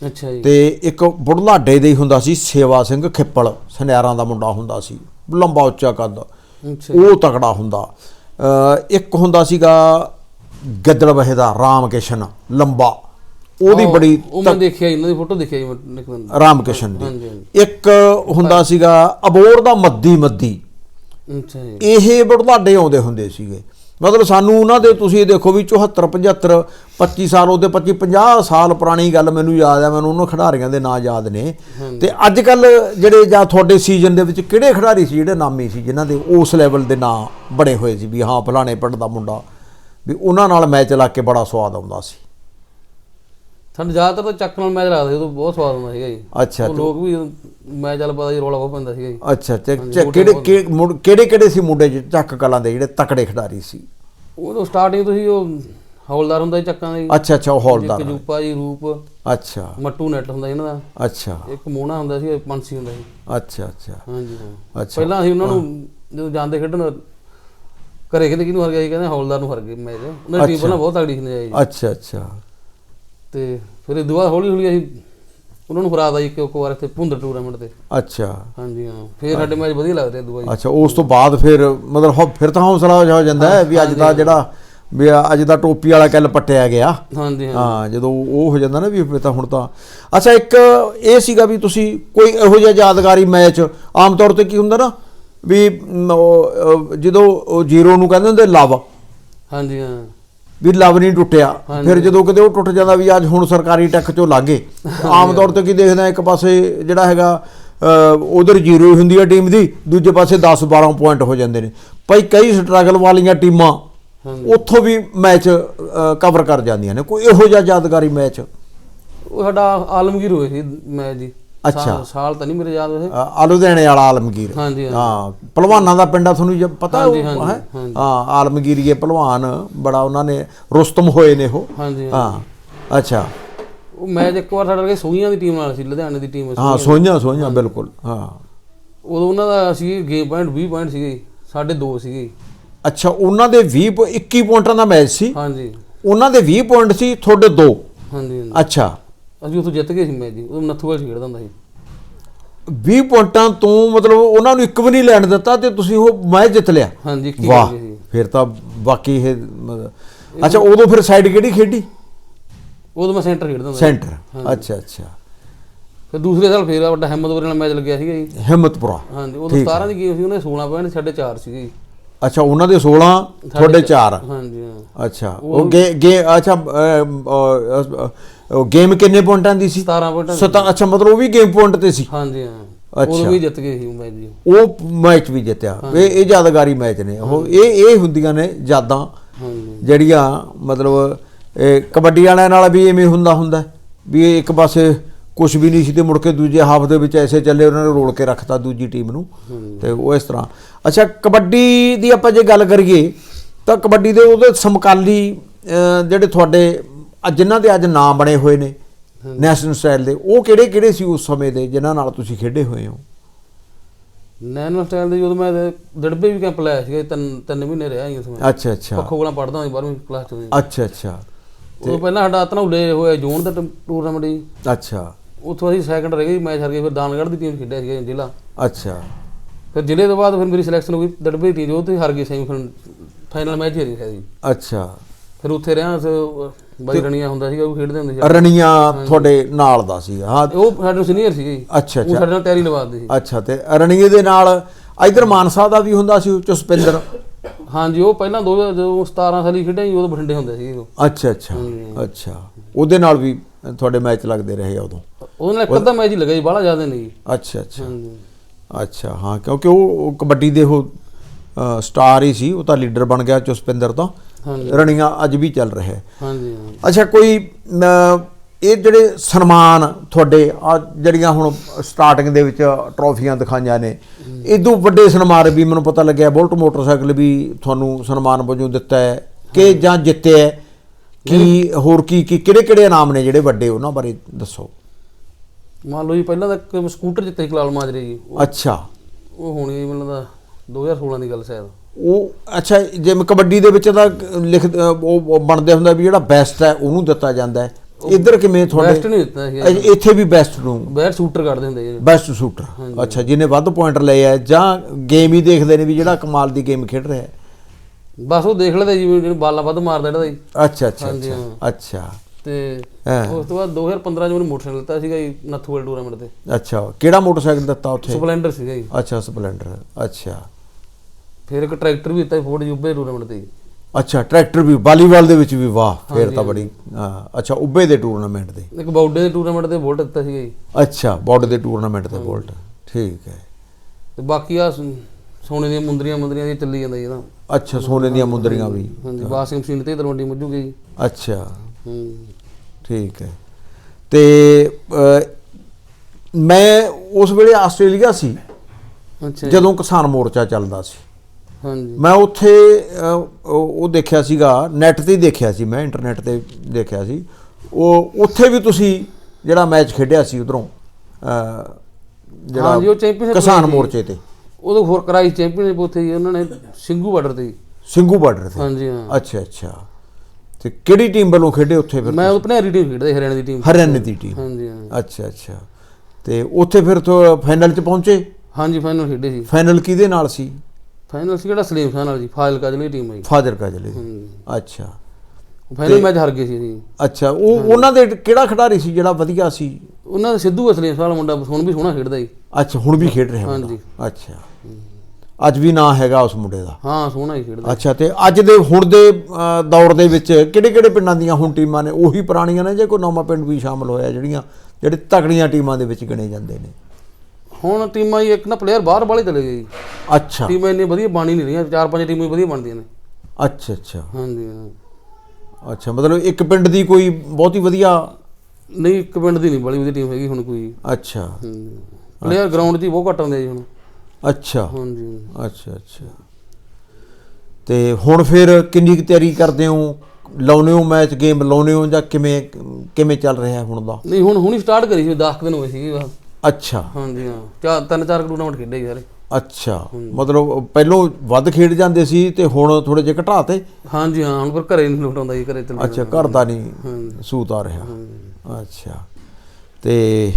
S2: ਅੱਛਾ ਜੀ।
S1: ਤੇ ਇੱਕ ਬੁਢਲਾਡੇ ਦੇ ਹੀ ਹੁੰਦਾ ਸੀ ਸੇਵਾ ਸਿੰਘ ਖਿੱਪਲ। ਸੁਨਿਆਰਾਂ ਦਾ ਮੁੰਡਾ ਹੁੰਦਾ ਸੀ। ਲੰਬਾ ਉੱਚਾ ਕੱਦ। ਉਹ ਤਕੜਾ ਹੁੰਦਾ। ਇੱਕ ਹੁੰਦਾ ਸੀਗਾ ਗਿੱਦੜਬਹੇ ਦਾ ਰਾਮ ਕਿਸ਼ਨ ਲੰਬਾ। ਉਹਦੀ
S2: ਉਹ-
S1: ਬੜੀ
S2: ਉਹ ਮੈਂ ਦੇਖਿਆ ਇਹਨਾਂ ਦੀ ਫੋਟੋ ਦੇਖਿਆ ਜੀ ਮੈਂ ਇੱਕ ਦਿਨ
S1: ਰਾਮ ਕਿਸ਼ਨ
S2: ਹਾਂਜੀ
S1: ਦੀ ਇੱਕ ਹੁੰਦਾ ਸੀਗਾ ਅਬੋਰ ਦਾ ਮੱਦੀ ਮੱਦੀ।
S2: ਅੱਛਾ ਜੀ।
S1: ਇਹ ਬੜਲਾਡੇ ਆਉਂਦੇ ਹੁੰਦੇ ਸੀਗੇ। ਮਤਲਬ ਸਾਨੂੰ ਉਹਨਾਂ ਦੇ ਤੁਸੀਂ ਦੇਖੋ ਵੀ 74 75 25 ਸਾਲ ਉਹਦੇ 25 50 ਸਾਲ ਪੁਰਾਣੀ ਗੱਲ ਮੈਨੂੰ ਯਾਦ ਹੈ ਮੈਨੂੰ ਉਹਨਾਂ ਖਿਡਾਰੀਆਂ ਦੇ ਨਾਂ ਯਾਦ ਨੇ। ਤੇ ਅੱਜ ਕੱਲ ਜਿਹੜੇ ਜਾਂ ਤੁਹਾਡੇ ਸੀਜ਼ਨ ਦੇ ਵਿੱਚ ਕਿਹੜੇ ਖਿਡਾਰੀ ਸੀ ਜਿਹੜੇ ਨਾਮੀ ਸੀ ਜਿਨ੍ਹਾਂ ਦੇ ਉਸ ਲੈਵਲ ਦੇ ਨਾਂ ਬਣੇ ਹੋਏ ਸੀ ਵੀ ਹਾਂ ਫਲਾਣੇ ਪਿੰਡ ਦਾ ਮੁੰਡਾ ਵੀ ਉਹਨਾਂ ਨਾਲ ਮੈਚ ਲਾ ਕੇ ਬੜਾ ਸਵਾਦ ਆਉਂਦਾ ਸੀ।
S2: ਸਾਨੂੰ ਜ਼ਿਆਦਾਤਰ ਤਾਂ ਚੱਕ ਨਾਲ ਮੈਚ ਲੱਗਦਾ ਸੀ ਉਦੋਂ ਬਹੁਤ ਸਵਾਦ ਹੁੰਦਾ ਸੀਗਾ ਜੀ।
S1: ਅੱਛਾ
S2: ਉਹ ਲੋਕ ਵੀ ਮੈਚ ਚੱਲ ਪਤਾ ਜੀ ਰੋਲਾ ਬਹੁਤ ਪੈਂਦਾ ਸੀਗਾ ਜੀ।
S1: ਅੱਛਾ ਤੇ ਤੇ ਕਿਹੜੇ ਮੁੰ- ਕਿਹੜੇ ਕਿਹੜੇ ਸੀ ਮੁੰਡੇ ਚੱਕ ਕਲਾਂ ਦੇ ਜਿਹੜੇ ਤਕੜੇ ਖਿਡਾਰੀ ਸੀ?
S2: ਉਦੋਂ ਸਟਾਰਟਿੰਗ ਤੁਸੀਂ ਉਹ ਹੌਲਦਾਰ ਹੁੰਦਾ ਜੀ ਚੱਕਾਂ ਦਾ ਜੀ।
S1: ਅੱਛਾ ਅੱਛਾ ਉਹ
S2: ਇੱਕ
S1: ਹੌਲਦਾਰ।
S2: ਜੂਪਾ ਜੀ ਰੂਪ।
S1: ਅੱਛਾ।
S2: ਮੱਟੂ ਨੈਟ ਹੁੰਦਾ ਇਹਨਾਂ ਦਾ।
S1: ਅੱਛਾ।
S2: ਇੱਕ ਮੋਨਾ ਹੁੰਦਾ ਸੀ ਪੰਛੀ ਹੁੰਦਾ ਸੀ।
S1: ਅੱਛਾ ਅੱਛਾ।
S2: ਹਾਂਜੀ। ਹਾਂ
S1: ਅੱਛਾ।
S2: ਪਹਿਲਾਂ ਅਸੀਂ ਉਹਨਾਂ ਨੂੰ ਜਦੋਂ ਜਾਂਦੇ ਖੇਡਣ ਘਰੇ ਕਹਿੰਦੇ ਕਿਹਨੂੰ ਹਰ ਗਿਆ ਜੀ ਕਹਿੰਦੇ ਹੌਲਦਾਰ ਨੂੰ ਹਰ ਗਏ ਮੈਚ। ਉਹਨਾਂ ਦੀ ਟੀਮ ਪਹਿਲਾਂ ਬਹੁਤ ਤਗੜੀ ਸੀ ਨਜਾਇਜ਼।
S1: ਅੱਛਾ ਅੱਛਾ।
S2: ਤੇ ਫਿਰ ਇਹ ਦੁਬਾਰਾ ਹੌਲੀ ਹੌਲੀ ਅਸੀਂ ਉਹਨਾਂ ਨੂੰ ਹਰਾਦਾ ਜੀ ਇੱਕ ਵਾਰ ਇੱਥੇ ਭੁੰਦਰ ਟੂਰਨਾਮੈਂਟ ਤੇ।
S1: ਅੱਛਾ।
S2: ਹਾਂਜੀ ਹਾਂ। ਫਿਰ ਸਾਡੇ ਮੈਚ ਵਧੀਆ ਲੱਗਦੇ ਆ ਦੁਬਾਰਾ
S1: ਅੱਛਾ ਉਸ ਤੋਂ ਬਾਅਦ ਫਿਰ ਮਤਲਬ ਹੌ- ਫਿਰ ਤਾਂ ਹੌਸਲਾ ਹੋ ਜਾਂਦਾ ਹੈ ਵੀ ਅੱਜ ਦਾ ਜਿਹੜਾ ਵੀ ਅੱਜ ਦਾ ਟੋਪੀ ਵਾਲਾ ਕੱਲ ਪੱਟਿਆ ਗਿਆ।
S2: ਹਾਂਜੀ ਹਾਂ।
S1: ਹਾਂ ਜਦੋਂ ਉਹ ਹੋ ਜਾਂਦਾ ਨਾ ਵੀ ਫਿਰ ਤਾਂ ਹੁਣ ਤਾਂ ਅੱਛਾ ਇੱਕ ਇਹ ਸੀਗਾ ਵੀ ਤੁਸੀਂ ਕੋਈ ਇਹੋ ਜਿਹਾ ਯਾਦਗਾਰੀ ਮੈਚ ਆਮ ਤੌਰ ਤੇ ਕੀ ਹੁੰਦਾ ਨਾ ਵੀ ਮ, ਉਹ, ਅਹ, ਜਦੋਂ ਜ਼ੀਰੋ ਨੂੰ ਕਹਿੰਦੇ ਹੁੰਦੇ ਲਵ।
S2: ਹਾਂਜੀ ਹਾਂ।
S1: ਵੀ ਲਵ ਨਹੀਂ ਟੁੱਟਿਆ। ਫਿਰ ਜਦੋਂ ਕਿਤੇ ਉਹ ਟੁੱਟ ਜਾਂਦਾ ਵੀ ਅੱਜ ਹੁਣ ਸਰਕਾਰੀ ਟੱਕ ਚੋਂ ਲਾਗੇ। ਆਮ ਤੌਰ ਤੇ ਕੀ ਦੇਖਦੇ ਇੱਕ ਪਾਸੇ ਜਿਹੜਾ ਹੈਗਾ ਉਧਰ ਜ਼ੀਰੋ ਹੀ ਹੁੰਦੀ ਹੈ ਟੀਮ ਦੀ ਦੂਜੇ ਪਾਸੇ 10 12 ਪੁਆਇੰਟ ਹੋ ਜਾਂਦੇ ਨੇ। ਭਾਈ ਕਈ ਸਟਰਗਲ ਵਾਲੀਆਂ ਟੀਮਾਂ ਉੱਥੋਂ ਵੀ ਮੈਚ ਕਵਰ ਕਰ ਜਾਂਦੀਆਂ ਨੇ। ਕੋਈ ਇਹੋ ਜਿਹਾ ਯਾਦਗਾਰੀ ਮੈਚ?
S2: ਉਹ ਸਾਡਾ ਆਲਮਗੀਰ ਹੋਏ ਸੀ ਮੈਚ ਜੀ
S1: ਅੱਛਾ।
S2: ਸਾਲ- ਤਾਂ ਨਹੀਂ ਮੇਰੇ ਯਾਦ ਹੋਏ
S1: ਆ ਲੁਧਿਆਣੇ ਵਾਲਾ ਆਲਮਗੀਰ।
S2: ਹਾਂਜੀ ਹਾਂ
S1: ਪਹਿਲਵਾਨਾਂ ਦਾ ਪਿੰਡ ਆ ਤੁਹਾਨੂੰ ਪਤਾ ਉਹ ਹੈ। ਹਾਂ ਆਲਮਗੀਰੀਏ ਪਹਿਲਵਾਨ ਬੜਾ ਉਹਨਾਂ ਨੇ ਰੁਸਤਮ ਹੋਏ ਨੇ ਉਹ।
S2: ਹਾਂਜੀ ਹਾਂ
S1: ਅੱਛਾ।
S2: ਉਹ ਮੈਚ ਇੱਕ ਵਾਰ ਸਾਡਾ ਲੱਗੇ ਸੋਈਆਂ ਦੀ ਟੀਮ ਨਾਲ ਸੀ ਲੁਧਿਆਣੇ ਦੀ ਟੀਮ ਸੀ
S1: ਹਾਂ ਸੋਈਆਂ। ਸੋਈਆਂ ਬਿਲਕੁਲ ਹਾਂ।
S2: ਉਦੋਂ ਉਹਨਾਂ ਦਾ ਸੀ ਗੇਮ ਪੁਆਇੰਟ 20 ਪੁਆਇੰਟ ਸੀਗੇ ਸਾਡੇ ਦੋ ਸੀਗੇ।
S1: ਅੱਛਾ ਉਹਨਾਂ ਦੇ 20 ਪੁ- 21 ਪੁਆਇੰਟਾਂ ਦਾ ਮੈਚ ਸੀ।
S2: ਹਾਂਜੀ।
S1: ਉਹਨਾਂ ਦੇ 20 ਪੁਆਇੰਟ ਸੀ ਤੁਹਾਡੇ ਦੋ।
S2: ਹਾਂਜੀ ਹਾਂਜੀ।
S1: ਅੱਛਾ।
S2: ਅਸੀਂ ਉੱਥੋਂ ਜਿੱਤ ਗਏ ਸੀ ਮੈਚ ਜੀ ਉਹ ਨੱਥੂਵਾਲ ਖੇਡਦਾ ਹੁੰਦਾ ਸੀ।
S1: 20 ਪੁਆਇੰਟਾਂ ਤੋਂ ਮਤਲਬ ਉਹਨਾਂ ਨੂੰ ਇੱਕ ਵੀ ਨਹੀਂ ਲੈਣ ਦਿੱਤਾ ਤੇ ਤੁਸੀਂ ਉਹ ਮੈਚ ਜਿੱਤ ਲਿਆ।
S2: ਹਾਂਜੀ ਕੀ
S1: ਵਾਹ ਫਿਰ ਤਾਂ ਬਾਕੀ ਇਹ ਮਤਲਬ- ਅੱਛਾ ਉਦੋਂ ਫਿਰ ਸਾਈਡ ਕਿਹੜੀ ਖੇਡੀ?
S2: ਉਦੋਂ ਮੈਂ ਸੈਂਟਰ ਖੇਡਦਾ ਹੁੰਦਾ ਸੀ।
S1: ਸੈਂਟਰ ਅੱਛਾ ਅੱਛਾ।
S2: ਫਿਰ ਦੂਸਰੇ ਸਾਲ ਫੇਰ ਵੱਡਾ ਹਿੰਮਤਪੁਰ ਨਾਲ ਮੈਚ ਲੱਗਿਆ ਸੀਗਾ ਜੀ।
S1: ਹਿੰਮਤਪੁਰਾ
S2: ਹਾਂਜੀ ਉਦੋਂ 17 ਦੀ ਗੇਮ ਸੀ ਉਹਨੇ 16 ਪੁਆਇੰਟ ਸਾਡੇ 4 ਸੀਗੇ ਜੀ।
S1: ਅੱਛਾ ਉਹਨਾਂ ਦੇ 16 ਤੁਹਾਡੇ 4
S2: ਹਾਂਜੀ ਹਾਂ।
S1: ਅੱਛਾ ਉਹ ਗੇ ਗੇ ਅੱਛਾ ਗੇਮ ਕਿੰਨੇ ਪੁਆਇੰਟਾਂ ਦੀ ਸੀ?
S2: 17 ਪੁਆਇੰਟ
S1: ਸਤਾ ਅੱਛਾ ਮਤਲਬ ਉਹ ਵੀ ਗੇਮ ਪੁਆਇੰਟ ਤੇ ਸੀ।
S2: ਹਾਂਜੀ ਹਾਂ।
S1: ਅੱਛਾ।
S2: ਉਦੋਂ ਵੀ ਜਿੱਤ ਗਏ ਸੀ ਉਹ ਮੈਚ ਜੀ।
S1: ਉਹ ਮੈਚ ਵੀ ਜਿੱਤਿਆ। ਇਹ ਇਹ ਯਾਦਗਾਰੀ ਮੈਚ ਨੇ। ਉਹ ਇਹ ਇਹ ਹੁੰਦੀਆਂ ਨੇ ਯਾਦਾਂ।
S2: ਹਾਂਜੀ।
S1: ਜਿਹੜੀਆਂ ਮਤਲਬ ਇਹ ਕਬੱਡੀ ਵਾਲਿਆਂ ਨਾਲ ਵੀ ਐਵੇਂ ਹੁੰਦਾ ਹੁੰਦਾ ਹੈ। ਵੀ ਇਹ ਇੱਕ ਪਾਸੇ ਕੁਝ ਵੀ ਨਹੀਂ ਸੀ ਤੇ ਮੁੜ ਕੇ ਦੂਜੇ ਹਾਫ ਦੇ ਵਿੱਚ ਐਸੇ ਚੱਲੇ ਉਹਨਾਂ ਨੇ ਰੋਲ ਕੇ ਰੱਖਤਾ ਦੂਜੀ ਟੀਮ ਨੂੰ। ਤੇ ਉਹ ਇਸ ਤਰ੍ਹਾਂ। ਅੱਛਾ ਕਬੱਡੀ ਦੀ ਆਪਾਂ ਜੇ ਗੱਲ ਕਰੀਏ ਤਾਂ ਕਬੱਡੀ ਦੇ ਉਹਦੇ ਸਮਕਾਲੀ ਅਹ, ਜਿਹੜੇ ਤੁਹਾਡੇ ਜਿਨ੍ਹਾਂ ਦੇ ਅੱਜ ਨਾਮ ਬਣੇ ਹੋਏ ਨੇ ਨੈਸ਼ਨਲ ਸਟਾਈਲ ਦੇ ਉਹ ਕਿਹੜੇ ਕਿਹੜੇ ਸੀ ਉਸ ਸਮੇਂ ਦੇ ਜਿਨ੍ਹਾਂ ਨਾਲ ਤੁਸੀਂ ਖੇਡੇ ਹੋਏ ਹੋ?
S2: ਨੈਨੋ ਸਟਾਈਲ ਦੇ ਜਦੋਂ ਮੈਂ ਦੜਬੇ ਵੀ ਕੈਂਪ ਲਾਇਆ ਸੀਗਾ ਜੀ, ਤਿੰਨ ਤਿੰਨ ਮਹੀਨੇ ਰਿਹਾ ਜੀ ਉਸ ਵਿੱਚ
S1: ਅੱਛਾ ਅੱਛਾ।
S2: ਪੱਖੋ ਕੋਲਾਂ ਪੜਦਾ ਹਾਂ 12ਵੀਂ ਕਲਾਸ ਚ ਜੀ।
S1: ਅੱਛਾ ਅੱਛਾ।
S2: ਉਦੋਂ ਪਹਿਲਾਂ ਸਾਡਾ ਧਨੌਲੇ ਹੋਇਆ ਜ਼ੋਨ ਦਾ ਟੂਰਨਾਮੈਂਟ ਜੀ।
S1: ਅੱਛਾ।
S2: ਉੱਥੋਂ ਅਸੀਂ ਸੈਕੰਡ ਰਹਿ ਗਏ ਮੈਚ ਹਾਰ ਗਏ ਫਿਰ ਦਾਨਗੜ੍ਹ ਦੀ ਟੀਮ ਖੇਡਿਆ ਸੀਗਾ ਜ਼ਿਲ੍ਹਾ।
S1: ਅੱਛਾ।
S2: ਫਿਰ ਜ਼ਿਲ੍ਹੇ ਤੋਂ ਬਾਅਦ ਫਿਰ ਮੇਰੀ ਸਿਲੈਕਸ਼ਨ ਹੋ ਗਈ ਦੜਬੇ ਦੀ ਉਹ ਤੇ ਹਾਰ ਗਏ ਸੈਮੀ ਫਾਈਨਲ ਮੈਚ ਹੀ ਹਾਰੀ ਸੀ
S1: ਅੱਛਾ।
S2: ਫਿਰ ਉੱਥੇ ਰਿਹਾ ਬਾਈ ਰਣੀਆਂ ਹੁੰਦਾ ਸੀਗਾ ਉਹ ਖੇਡਦੇ ਹੁੰਦੇ ਸੀ
S1: ਰਣੀਆਂ ਤੁਹਾਡੇ ਨਾਲ ਦਾ ਸੀ ਹਾਂ।
S2: ਉਹ ਸਾਡੇ ਸੀਨੀਅਰ ਸੀਗੇ। ਜੀ
S1: ਅੱਛਾ।
S2: ਉਹ
S1: ਅੱਛਾ
S2: ਸਾਡੇ ਨਾਲ ਤਿਆਰੀ ਲਵਾਉਂਦੇ ਸੀ।
S1: ਅੱਛਾ ਤੇ ਰਣੀਏ ਦੇ ਨਾਲ ਇਧਰ ਮਾਨਸਾ ਦਾ ਵੀ ਹੁੰਦਾ ਸੀ ਚੁਸਪਿੰਦਰ
S2: ਹਾਂਜੀ ਉਹ ਪਹਿਲਾਂ ਦੋ ਜਦੋਂ 17 ਸਾਲੀ ਖੇਡਿਆ ਜੀ ਉਦੋਂ ਬਠਿੰਡੇ ਹੁੰਦੇ ਸੀ ਉਹ।
S1: ਅੱਛਾ ਅੱਛਾ ਅੱਛਾ। ਉਹਦੇ ਨਾਲ ਵੀ ਤੁਹਾਡੇ ਮੈਚ ਲੱਗਦੇ ਰਹੇ ਉਦੋਂ?
S2: ਉਹਦੇ ਨਾਲ ਅੱਧਾ ਮੈਚ ਹੀ ਲੱਗਾ ਜੀ ਬਾਹਲਾ ਜ਼ਿਆਦਾ ਨਹੀਂ।
S1: ਅੱਛਾ ਅੱਛਾ।
S2: ਹਾਂਜੀ।
S1: ਅੱਛਾ ਹਾਂ ਕਿਉਂਕਿ ਉਹ ਕਬੱਡੀ ਦੇ ਉਹ ਸਟਾਰ ਹੀ ਸੀ ਉਹ ਤਾਂ ਲੀਡਰ ਬਣ ਗਿਆ ਚੁਸਪਿੰਦਰ ਤਾਂ। ਰਣੀਆਂ ਅੱਜ ਵੀ ਚੱਲ ਰਿਹਾ ਹੈ।
S2: ਹਾਂਜੀ ਹਾਂ।
S1: ਅੱਛਾ ਕੋਈ ਇਹ ਜਿਹੜੇ ਸਨਮਾਨ ਤੁਹਾਡੇ ਆ ਜਿਹੜੀਆਂ ਹੁਣ ਸਟਾਰਟਿੰਗ ਦੇ ਵਿੱਚ ਟਰੋਫੀਆਂ ਦਿਖਾਈਆਂ ਨੇ ਇਦੋਂ ਵੱਡੇ ਸਨਮਾਨ ਵੀ ਮੈਨੂੰ ਪਤਾ ਲੱਗਿਆ ਬੁਲਟ ਮੋਟਰਸਾਈਕਲ ਵੀ ਤੁਹਾਨੂੰ ਸਨਮਾਨ ਵਜੋਂ ਦਿੱਤਾ ਹੈ। ਕਿ ਜਾਂ ਜਿੱਤਿਆ ਹੈ? ਕੀ ਹੋਰ ਕੀ ਕੀ ਕਿਹੜੇ ਕਿਹੜੇ ਇਨਾਮ ਨੇ ਜਿਹੜੇ ਵੱਡੇ ਉਹਨਾਂ ਬਾਰੇ ਦੱਸੋ।
S2: ਮੰਨ ਲਓ ਜੀ ਪਹਿਲਾਂ ਤਾਂ ਸਕੂਟਰ ਜਿੱਤੇ ਕਲਾਲ ਮਾਜਰੇ ਜੀ।
S1: ਅੱਛਾ।
S2: ਉਹ ਹੋਣੀ ਮੈਨੂੰ ਦਾ 2016 ਦੀ ਗੱਲ ਸ਼ਾਇਦ।
S1: ਉਹ ਅੱਛਾ ਜਿਵੇਂ ਕਬੱਡੀ ਦੇ ਵਿੱਚ ਤਾਂ ਲਿਖ ਉਹ ਬਣਦੇ ਹੁੰਦਾ ਵੀ ਜਿਹੜਾ ਬੈਸਟ ਹੈ ਉਹਨੂੰ ਦਿੱਤਾ ਜਾਂਦਾ ਹੈ। ਇੱਧਰ ਕਿਵੇਂ
S2: ਬੈਸਟ
S1: ਤੁਹਾਡੇ?
S2: ਨਹੀਂ ਦਿੱਤਾ ਸੀ
S1: ਇੱਥੇ ਵੀ ਬੈਸਟ ਨੂੰ।
S2: ਬੈਟ ਸ਼ੂਟਰ ਕੱਢਦੇ ਹੁੰਦੇ ਜੀ
S1: ਬੈਸਟ ਸ਼ੂਟਰ ਅੱਛਾ ਜਿਹਨੇ ਵੱਧ ਪੁਆਇੰਟ ਲਏ ਆ ਜਾਂ ਗੇਮ ਹੀ ਦੇਖਦੇ ਨੇ ਵੀ ਜਿਹੜਾ ਕਮਾਲ ਦੀ ਗੇਮ ਖੇਡ ਰਿਹਾ ਹੈ।
S2: ਬਸ ਉਹ ਦੇਖ ਲੈਂਦੇ ਜੀ ਬਾਲਾਂ ਵੱਧ ਮਾਰਦਾ ਜਿਹੜਾ ਜੀ।
S1: ਅੱਛਾ ਅੱਛਾ ਅੱਛਾ
S2: ਤੇ। ਉਸ ਤੋਂ ਬਾਅਦ 2015 ਚ ਮੈਨੂੰ ਮੋਟਰਸਾਈਕਲ ਦਿੱਤਾ ਸੀਗਾ ਜੀ ਨੱਥੂਵਾਲ ਟੂਰਨਾਮੈਂਟ ਤੇ।
S1: ਅੱਛਾ ਕਿਹੜਾ ਮੋਟਰਸਾਈਕਲ ਦਿੱਤਾ ਉੱਥੇ?
S2: ਸਪਲੈਂਡਰ ਸੀਗਾ ਜੀ।
S1: ਅੱਛਾ ਸਪਲੈਂਡਰ ਅੱਛਾ।
S2: ਫਿਰ ਇੱਕ ਟਰੈਕਟਰ ਵੀ ਦਿੱਤਾ ਫੋਰਡ ਯੂਬੇ ਟੂਰਨਾਮੈਂਟ ਤੇ। ਜੀ।
S1: ਅੱਛਾ ਟਰੈਕਟਰ ਵੀ ਵਾਲੀਬਾਲ ਦੇ ਵਿੱਚ ਵੀ ਵਾਹ ਫੇਰ ਤਾਂ ਬੜੀ ਹਾਂ ਅੱਛਾ ਉੱਬੇ ਦੇ ਟੂਰਨਾਮੈਂਟ ਦੇ।
S2: ਇੱਕ ਬਾਉਡੇ ਦੇ ਟੂਰਨਾਮੈਂਟ ਤੇ ਬੋਲਟ ਦਿੱਤਾ ਸੀਗਾ ਜੀ।
S1: ਅੱਛਾ ਬੋਰਡ ਦੇ ਟੂਰਨਾਮੈਂਟ ਤੇ ਬੋਲਟ ਠੀਕ ਹੈ।
S2: ਤੇ ਬਾਕੀ ਆ ਸੋਨੇ ਦੀਆਂ ਮੁੰਦਰੀਆਂ ਮੁੰਦਰੀਆਂ ਦੀ ਚੱਲੀ ਜਾਂਦਾ ਜੀ ਇਹਦਾ
S1: ਅੱਛਾ ਸੋਨੇ ਦੀਆਂ ਮੁੰਦਰੀਆਂ ਵੀ।
S2: ਹਾਂਜੀ ਵਾਸ਼ਿੰਗ ਮਸ਼ੀਨ ਤੇ ਤਲਵੰਡੀ ਮੁੱਜੂ ਗਈ।
S1: ਅੱਛਾ।
S2: ਹੂੰ।
S1: ਠੀਕ ਹੈ। ਤੇ ਮੈਂ ਉਸ ਵੇਲੇ ਆਸਟ੍ਰੇਲੀਆ ਸੀ।
S2: ਅੱਛਾ ਜੀ।
S1: ਜਦੋਂ ਕਿਸਾਨ ਮੋਰਚਾ ਚੱਲਦਾ ਸੀ। ਮੈਂ ਉੱਥੇ ਉਹ ਦੇਖਿਆ ਸੀਗਾ ਨੈਟ ਤੇ ਦੇਖਿਆ ਸੀ ਮੈਂ ਇੰਟਰਨੈਟ ਤੇ ਦੇਖਿਆ ਸੀ। ਉਹ ਉੱਥੇ ਵੀ ਤੁਸੀਂ ਜਿਹੜਾ ਮੈਚ ਖੇਡਿਆ ਸੀ ਉਧਰੋਂ
S2: championship
S1: ਕਿਸਾਨ। ਮੋਰਚੇ ਤੇ।
S2: ਉਦੋਂ ਹੋਰ ਕਰਾਈ ਚੈਂਪੀਅਨਸ਼ਿਪ ਉੱਥੇ ਉਹਨਾਂ ਨੇ ਸਿੰਘੂ ਬਾਰਡਰ ਤੇ।
S1: ਸਿੰਘੂ ਬਾਰਡਰ ਤੇ।
S2: ਹਾਂਜੀ ਹਾਂ।
S1: ਅੱਛਾ ਅੱਛਾ। ਤੇ ਕਿਹੜੀ ਟੀਮ ਵੱਲੋਂ ਖੇਡੇ ਉੱਥੇ ਫਿਰ
S2: ਮੈਂ ਉਹ ਭਨੇਰੀ ਟੀਮ ਖੇਡਦਾ ਹਰਿਆਣਾ ਦੀ ਟੀਮ
S1: ਹਰਿਆਣੇ ਦੀ ਟੀਮ
S2: ਹਾਂਜੀ ਹਾਂ।
S1: ਅੱਛਾ ਅੱਛਾ। ਤੇ ਉੱਥੇ ਫਿਰ ਤੋਂ ਫਾਈਨਲ 'ਚ ਪਹੁੰਚੇ?
S2: ਹਾਂਜੀ ਫਾਈਨਲ ਖੇਡੇ ਸੀ।
S1: ਫਾਈਨਲ ਕਿਹਦੇ ਨਾਲ ਸੀ?
S2: ਫਾਈਨਲ ਸੀ ਕਿਹੜਾ ਸਲੀਮ ਖਾਨ ਜੀ ਫਾਜ਼ਿਲਕਾ ਦੀ ਟੀਮ ਹੈ ਜੀ।
S1: ਦੀ
S2: ਹਾਂਜੀ
S1: ਅੱਛਾ।
S2: ਫਾਈਨਲ ਮੈਚ ਹਾਰ ਗਏ ਸੀ ਜੀ।
S1: ਅੱਛਾ ਉਹ ਉਹਨਾਂ ਦੇ ਕਿਹੜਾ ਖਿਡਾਰੀ ਸੀ ਜਿਹੜਾ ਵਧੀਆ ਸੀ?
S2: ਉਹਨਾਂ ਦਾ ਸਿੱਧੂ ਅਸਲੀਮ ਵਾਲਾ ਮੁੰਡਾ ਹੁਣ ਵੀ ਸੋਹਣਾ ਖੇਡਦਾ ਜੀ।
S1: ਅੱਛਾ ਹੁਣ ਵੀ ਖੇਡ ਰਿਹਾ
S2: ਹਾਂਜੀ।
S1: ਅੱਛਾ। ਅੱਜ ਵੀ ਨਾਂ ਹੈਗਾ ਉਸ ਮੁੰਡੇ ਦਾ।
S2: ਹਾਂ ਸੋਹਣਾ ਹੀ ਖੇਡਦਾ।
S1: ਅੱਛਾ ਤੇ ਅੱਜ ਦੇ ਹੁਣ ਦੇ ਦੌਰ ਦੇ ਵਿੱਚ ਕਿਹੜੇ ਕਿਹੜੇ ਪਿੰਡਾਂ ਦੀਆਂ ਹੁਣ ਟੀਮਾਂ ਨੇ? ਉਹੀ ਪੁਰਾਣੀਆਂ ਨੇ ਜੇ ਕੋਈ ਨਵਾਂ ਪਿੰਡ ਵੀ ਸ਼ਾਮਲ ਹੋਇਆ ਜਿਹੜੀਆਂ ਜਿਹੜੇ ਤਕੜੀਆਂ ਟੀਮਾਂ ਦੇ ਵਿੱਚ ਗਿਣੇ ਜਾਂਦੇ ਨੇ?
S2: ਹੁਣ ਟੀਮਾਂ ਹੀ ਇੱਕ ਨਾ ਪਲੇਅਰ ਬਾਹਰ ਵਾਲੇ ਚਲੇ ਗਏ ਜੀ
S1: ਅੱਛਾ।
S2: ਟੀਮਾਂ ਇੰਨੀ ਵਧੀਆ ਬਣ ਹੀ ਨਹੀਂ ਰਹੀਆਂ ਚਾਰ ਪੰਜ ਟੀਮਾਂ ਹੀ ਵਧੀਆ ਬਣਦੀਆਂ ਨੇ।
S1: ਅੱਛਾ ਅੱਛਾ।
S2: ਹਾਂਜੀ ਹਾਂ।
S1: ਅੱਛਾ ਮਤਲਬ ਇੱਕ ਪਿੰਡ ਦੀ ਕੋਈ ਬਹੁਤੀ ਵਧੀਆ
S2: ਨਹੀਂ ਇੱਕ ਪਿੰਡ ਦੀ ਨਹੀਂ ਬੜੀ ਵਧੀਆ ਟੀਮ ਹੈਗੀ ਹੁਣ ਕੋਈ।
S1: ਅੱਛਾ।
S2: ਪਲੇਅਰ ਗਰਾਊਂਡ 'ਚ ਹੀ ਬਹੁਤ ਘੱਟ ਆਉਂਦੇ ਜੀ ਹੁਣ।
S1: ਅੱਛਾ।
S2: ਹਾਂਜੀ।
S1: ਅੱਛਾ ਅੱਛਾ। ਤੇ ਹੁਣ ਫਿਰ ਕਿੰਨੀ ਕੁ ਤਿਆਰੀ ਕਰਦੇ ਹੋ? ਲਾਉਨੇ ਹੋ ਮੈਚ ਗੇਮ ਲਾਉਨੇ ਹੋ ਜਾਂ ਕਿਵੇਂ ਕਿਵੇਂ ਚੱਲ ਰਿਹਾ ਹੁਣ ਦਾ?
S2: ਨਹੀਂ ਹੁਣ ਹੁਣੀ ਸਟਾਰਟ ਕਰੀ ਸੀ 10 ਦਿਨ ਹੋਏ ਸੀਗੇ ਬਸ।
S1: ਅੱਛਾ।
S2: ਹਾਂਜੀ ਹਾਂ। ਚਾਰ ਤਿੰਨ ਚਾਰ ਟੂਰਨਾਮੈਂਟ ਖੇਡੇ ਜੀ ਸਾਰੇ।
S1: ਅੱਛਾ। ਮਤਲਬ ਪਹਿਲੋਂ ਵੱਧ ਖੇਡ ਜਾਂਦੇ ਸੀ ਤੇ ਹੁਣ ਥੋੜੇ ਜਿਹਾ ਘਟਾਤੇ
S2: ਹਾਂਜੀ ਹਾਂ। ਹੁਣ ਪਰ ਘਰੇ ਨਹੀਂ ਲੋਟ ਆਉਂਦਾ ਜੀ ਘਰੇ ਚੱਲ
S1: ਅੱਛਾ ਘਰ ਦਾ ਨਹੀਂ ਸੂਤ ਆ ਰਿਹਾ। ਅੱਛਾ। ਤੇ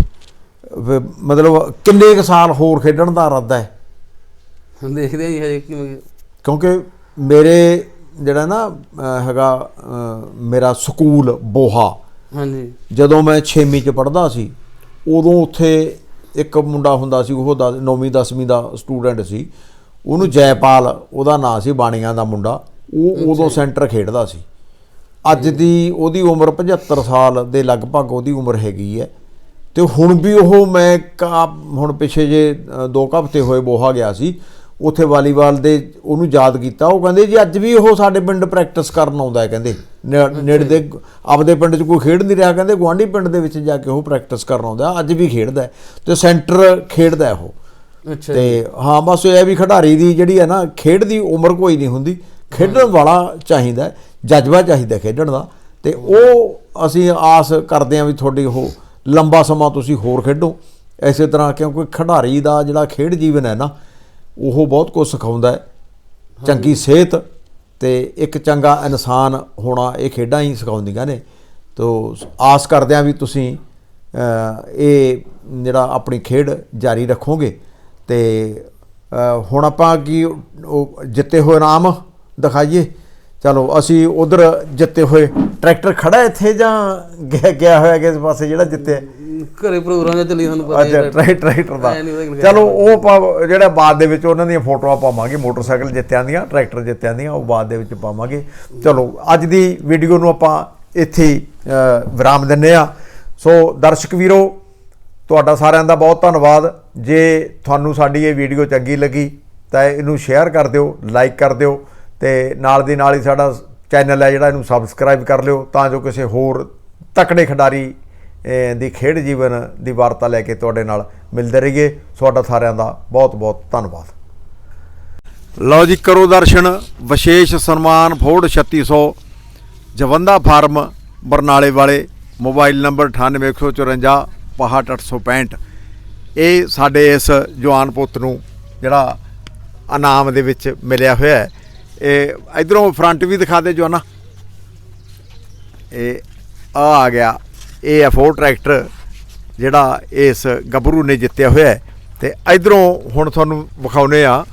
S1: ਫਿਰ ਮਤਲਬ ਕਿੰਨੇ ਕੁ ਸਾਲ ਹੋਰ ਖੇਡਣ ਦਾ ਇਰਾਦਾ ਹੈ?
S2: ਹੁਣ ਦੇਖਦੇ ਆ ਜੀ ਹਜੇ ਕਿਵੇਂ
S1: ਕਿਉਂਕਿ ਮੇਰੇ ਜਿਹੜਾ ਨਾ ਅਹ, ਹੈਗਾ ਅਹ, ਮੇਰਾ ਸਕੂਲ ਬੋਹਾ।
S2: ਹਾਂਜੀ।
S1: ਜਦੋਂ ਮੈਂ 6ਵੀਂ ਚ ਪੜ੍ਹਦਾ ਸੀ ਉਦੋਂ ਉੱਥੇ ਇੱਕ ਮੁੰਡਾ ਹੁੰਦਾ ਸੀ ਉਹ 9ਵੀਂ 10ਵੀਂ ਦਾ ਸਟੂਡੈਂਟ ਸੀ। ਉਹਨੂੰ ਜੈਪਾਲ ਉਹਦਾ ਨਾਂ ਸੀ ਬਾਣੀਆਂ ਦਾ ਮੁੰਡਾ। ਉਹ ਉਦੋਂ ਸੈਂਟਰ ਖੇਡਦਾ ਸੀ। ਅੱਜ ਦੀ ਉਹਦੀ ਉਮਰ 75 ਸਾਲ ਦੇ ਲਗਭਗ ਉਹਦੀ ਉਮਰ ਹੈਗੀ ਹੈ। ਤੇ ਹੁਣ ਵੀ ਉਹ ਮੈਂ ਹੁਣ ਪਿੱਛੇ ਜੇ ਦੋ ਹਫ਼ਤੇ ਹੋਏ ਬੋਹਾ ਗਿਆ ਸੀ। ਉੱਥੇ ਵਾਲੀਬਾਲ ਦੇ ਉਹਨੂੰ ਯਾਦ ਕੀਤਾ। ਉਹ ਕਹਿੰਦੇ ਜੀ ਅੱਜ ਵੀ ਉਹ ਸਾਡੇ ਪਿੰਡ ਪ੍ਰੈਕਟਿਸ ਕਰਨ ਆਉਂਦਾ ਹੈ ਕਹਿੰਦੇ। ਨੇੜੇ ਦੇ ਆਪਦੇ ਪਿੰਡ 'ਚ ਕੋਈ ਖੇਡ ਨਹੀਂ ਰਿਹਾ ਕਹਿੰਦੇ ਗੁਆਂਢੀ ਪਿੰਡ ਦੇ ਵਿੱਚ ਜਾ ਕੇ ਉਹ ਪ੍ਰੈਕਟਿਸ ਕਰਨ ਆਉਂਦਾ ਅੱਜ ਵੀ ਖੇਡਦਾ ਹੈ ਤੇ ਸੈਂਟਰ ਖੇਡਦਾ ਹੈ ਉਹ।
S2: ਅੱਛਾ
S1: ਤੇ ਹਾਂ ਬਸ ਇਹ ਵੀ ਖਿਡਾਰੀ ਦੀ ਜਿਹੜੀ ਹੈ ਨਾ ਖੇਡ ਦੀ ਉਮਰ ਕੋਈ ਨਹੀਂ ਹੁੰਦੀ। ਖੇਡਣ ਵਾਲਾ ਚਾਹੀਦਾ ਜਜ਼ਬਾ ਚਾਹੀਦਾ ਖੇਡਣ ਦਾ। ਤੇ ਉਹ ਅਸੀਂ ਆਸ ਕਰਦੇ ਹਾਂ ਵੀ ਤੁਹਾਡੀ ਉਹ ਲੰਬਾ ਸਮਾਂ ਤੁਸੀਂ ਹੋਰ ਖੇਡੋ। ਐਸੇ ਤਰ੍ਹਾਂ ਕਿਉਂਕਿ ਖਿਡਾਰੀ ਦਾ ਜਿਹੜਾ ਖੇਡ ਜੀਵਨ ਹੈ ਨਾ ਉਹ ਬਹੁਤ ਕੁਝ ਸਿਖਾਉਂਦਾ ਹੈ। ਚੰਗੀ ਸਿਹਤ ਤੇ ਇੱਕ ਚੰਗਾ ਇਨਸਾਨ ਹੋਣਾ ਇਹ ਖੇਡਾਂ ਹੀ ਸਿਖਾਉਂਦੀਆਂ ਨੇ। ਤੋ ਆਸ ਕਰਦੇ ਹਾਂ ਵੀ ਤੁਸੀਂ ਇਹ ਜਿਹੜਾ ਆਪਣੀ ਖੇਡ ਜਾਰੀ ਰੱਖੋਗੇ। ਤੇ ਹੁਣ ਆਪਾਂ ਕੀ ਉਹ ਜਿੱਤੇ ਹੋਏ ਨਾਮ ਦਿਖਾਈਏ। ਚਲੋ ਅਸੀਂ ਉਧਰ ਜਿੱਤੇ ਹੋਏ ਟਰੈਕਟਰ ਖੜਾ ਇੱਥੇ ਜਾਂ ਗਿਆ- ਗਿਆ ਹੋਇਆ ਕਿਸ ਪਾਸੇ ਜਿਹੜਾ ਜਿੱਤਿਆ?
S2: ਘਰੇ ਪ੍ਰੋਗਰਾਮ ਜਿਹਾ ਚੱਲੀ ਤੁਹਾਨੂੰ ਪਤਾ ਹੀ
S1: ਅੱਛਾ ਟਰੈਕਟਰ ਦਾ। ਚਲੋ ਉਹ ਆਪਾਂ ਜਿਹੜਾ ਬਾਅਦ ਦੇ ਵਿੱਚ ਉਹਨਾਂ ਦੀਆਂ ਫੋਟੋਆਂ ਪਾਵਾਂਗੇ ਮੋਟਰਸਾਈਕਲ ਜਿੱਤਿਆਂ ਦੀਆਂ ਟਰੈਕਟਰ ਜਿੱਤਿਆਂ ਦੀਆਂ ਉਹ ਬਾਅਦ ਦੇ ਵਿੱਚ ਪਾਵਾਂਗੇ। ਚਲੋ ਅੱਜ ਦੀ ਵੀਡੀਓ ਨੂੰ ਆਪਾਂ ਇੱਥੇ ਵਿਰਾਮ ਦਿੰਨੇ ਆ ਸੋ ਦਰਸ਼ਕ ਵੀਰੋ ਤੁਹਾਡਾ ਸਾਰਿਆਂ ਦਾ ਬਹੁਤ ਧੰਨਵਾਦ। ਜੇ ਤੁਹਾਨੂੰ ਸਾਡੀ ਇਹ ਵੀਡੀਓ ਚੰਗੀ ਲੱਗੀ ਤਾਂ ਇਹਨੂੰ ਸ਼ੇਅਰ ਕਰ ਦਿਓ ਲਾਈਕ ਕਰ ਦਿਓ ਤੇ ਨਾਲ ਦੀ ਨਾਲ ਹੀ ਸਾਡਾ ਚੈਨਲ ਹੈ ਜਿਹੜਾ ਇਹਨੂੰ ਸਬਸਕ੍ਰਾਈਬ ਕਰ ਲਿਓ ਤਾਂ ਜੋ ਕਿਸੇ ਹੋਰ ਤਕੜੇ ਖਿਡਾਰੀ ਦੀ ਖੇਡ ਜੀਵਨ ਦੀ ਵਾਰਤਾ ਲੈ ਕੇ ਤੁਹਾਡੇ ਨਾਲ ਮਿਲਦੇ ਰਹੀਏ। ਤੁਹਾਡਾ ਸਾਰਿਆਂ ਦਾ ਬਹੁਤ ਬਹੁਤ ਧੰਨਵਾਦ। ਲਓ ਜੀ, ਕਰੋ ਦਰਸ਼ਨ। ਵਿਸ਼ੇਸ਼ ਸਨਮਾਨ ਫੋਰਡ 3600 ਜਵੰਦਾ ਫਾਰਮ, ਬਰਨਾਲੇ ਵਾਲੇ। ਮੋਬਾਈਲ ਨੰਬਰ 98154 65865 ਇਹ ਸਾਡੇ ਇਸ ਜਵਾਨ ਪੁੱਤ ਨੂੰ ਜਿਹੜਾ ਇਨਾਮ ਦੇ ਵਿੱਚ ਮਿਲਿਆ ਹੋਇਆ ਹੈ। ਇਹ ਇਧਰੋਂ ਫਰੰਟ ਵੀ ਦਿਖਾ ਦੇ ਜਵਾਨਾ। ਇਹ ਆ ਆ ਗਿਆ। ਇਹ ਹੈ ਫੋਰ ਟਰੈਕਟਰ ਜਿਹੜਾ ਇਸ ਗੱਭਰੂ ਨੇ ਜਿੱਤਿਆ ਹੋਇਆ ਤੇ ਇਧਰੋਂ ਹੁਣ ਤੁਹਾਨੂੰ ਵਿਖਾਉਨੇ ਆ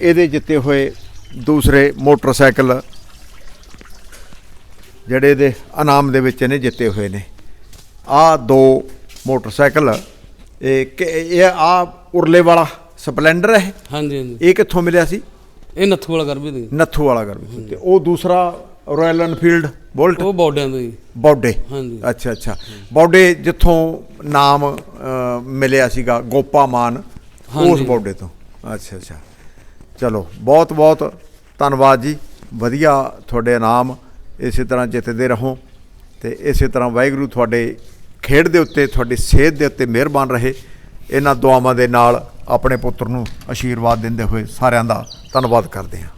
S1: ਇਹਦੇ ਜਿੱਤੇ ਹੋਏ ਦੂਸਰੇ ਮੋਟਰਸਾਈਕਲ ਜਿਹੜੇ ਇਹਦੇ ਇਨਾਮ ਦੇ ਵਿੱਚ ਇਹਨੇ ਜਿੱਤੇ ਹੋਏ ਨੇ। ਆ ਦੋ ਮੋਟਰਸਾਈਕਲ ਇਹ ਇਹ ਆ ਉਰਲੇ ਵਾਲਾ ਸਪਲੈਂਡਰ ਹੈ
S2: ਹਾਂਜੀ ਹਾਂਜੀ।
S1: ਇਹ ਕਿੱਥੋਂ ਮਿਲਿਆ ਸੀ?
S2: ਇਹ ਨੱਥੂ ਵਾਲਾ ਵੀ ਦੇ
S1: ਨੱਥੂ ਵਾਲਾ ਗਰਮੀ ਤੇ ਉਹ ਦੂਸਰਾ ਰਾਇਲ ਐਨਫੀਲਡ ਬੁਲਟ
S2: ਉਹ ਬੌਡਿਆਂ ਦਾ ਜੀ।
S1: ਬੌਡੇ
S2: ਹਾਂਜੀ।
S1: ਅੱਛਾ ਅੱਛਾ। ਬੌਡੇ ਜਿੱਥੋਂ ਨਾਮ ਮਿਲਿਆ ਸੀਗਾ ਗੋਪਾ ਮਾਨ ਉਸ। ਬੌਡੇ ਤੋਂ। ਅੱਛਾ ਅੱਛਾ। ਚਲੋ ਬਹੁਤ ਬਹੁਤ ਧੰਨਵਾਦ ਜੀ। ਵਧੀਆ ਤੁਹਾਡੇ ਇਨਾਮ ਇਸੇ ਤਰ੍ਹਾਂ ਜਿੱਤਦੇ ਰਹੋ ਤੇ ਇਸੇ ਤਰ੍ਹਾਂ ਵਾਹਿਗੁਰੂ ਤੁਹਾਡੇ ਖੇਡ ਦੇ ਉੱਤੇ ਤੁਹਾਡੀ ਸਿਹਤ ਦੇ ਉੱਤੇ ਮਿਹਰਬਾਨ ਰਹੇ। ਇਹਨਾਂ ਦੁਆਵਾਂ ਦੇ ਨਾਲ ਆਪਣੇ ਪੁੱਤਰ ਨੂੰ ਆਸ਼ੀਰਵਾਦ ਦਿੰਦੇ ਹੋਏ ਸਾਰਿਆਂ ਦਾ ਧੰਨਵਾਦ ਕਰਦੇ ਹਾਂ।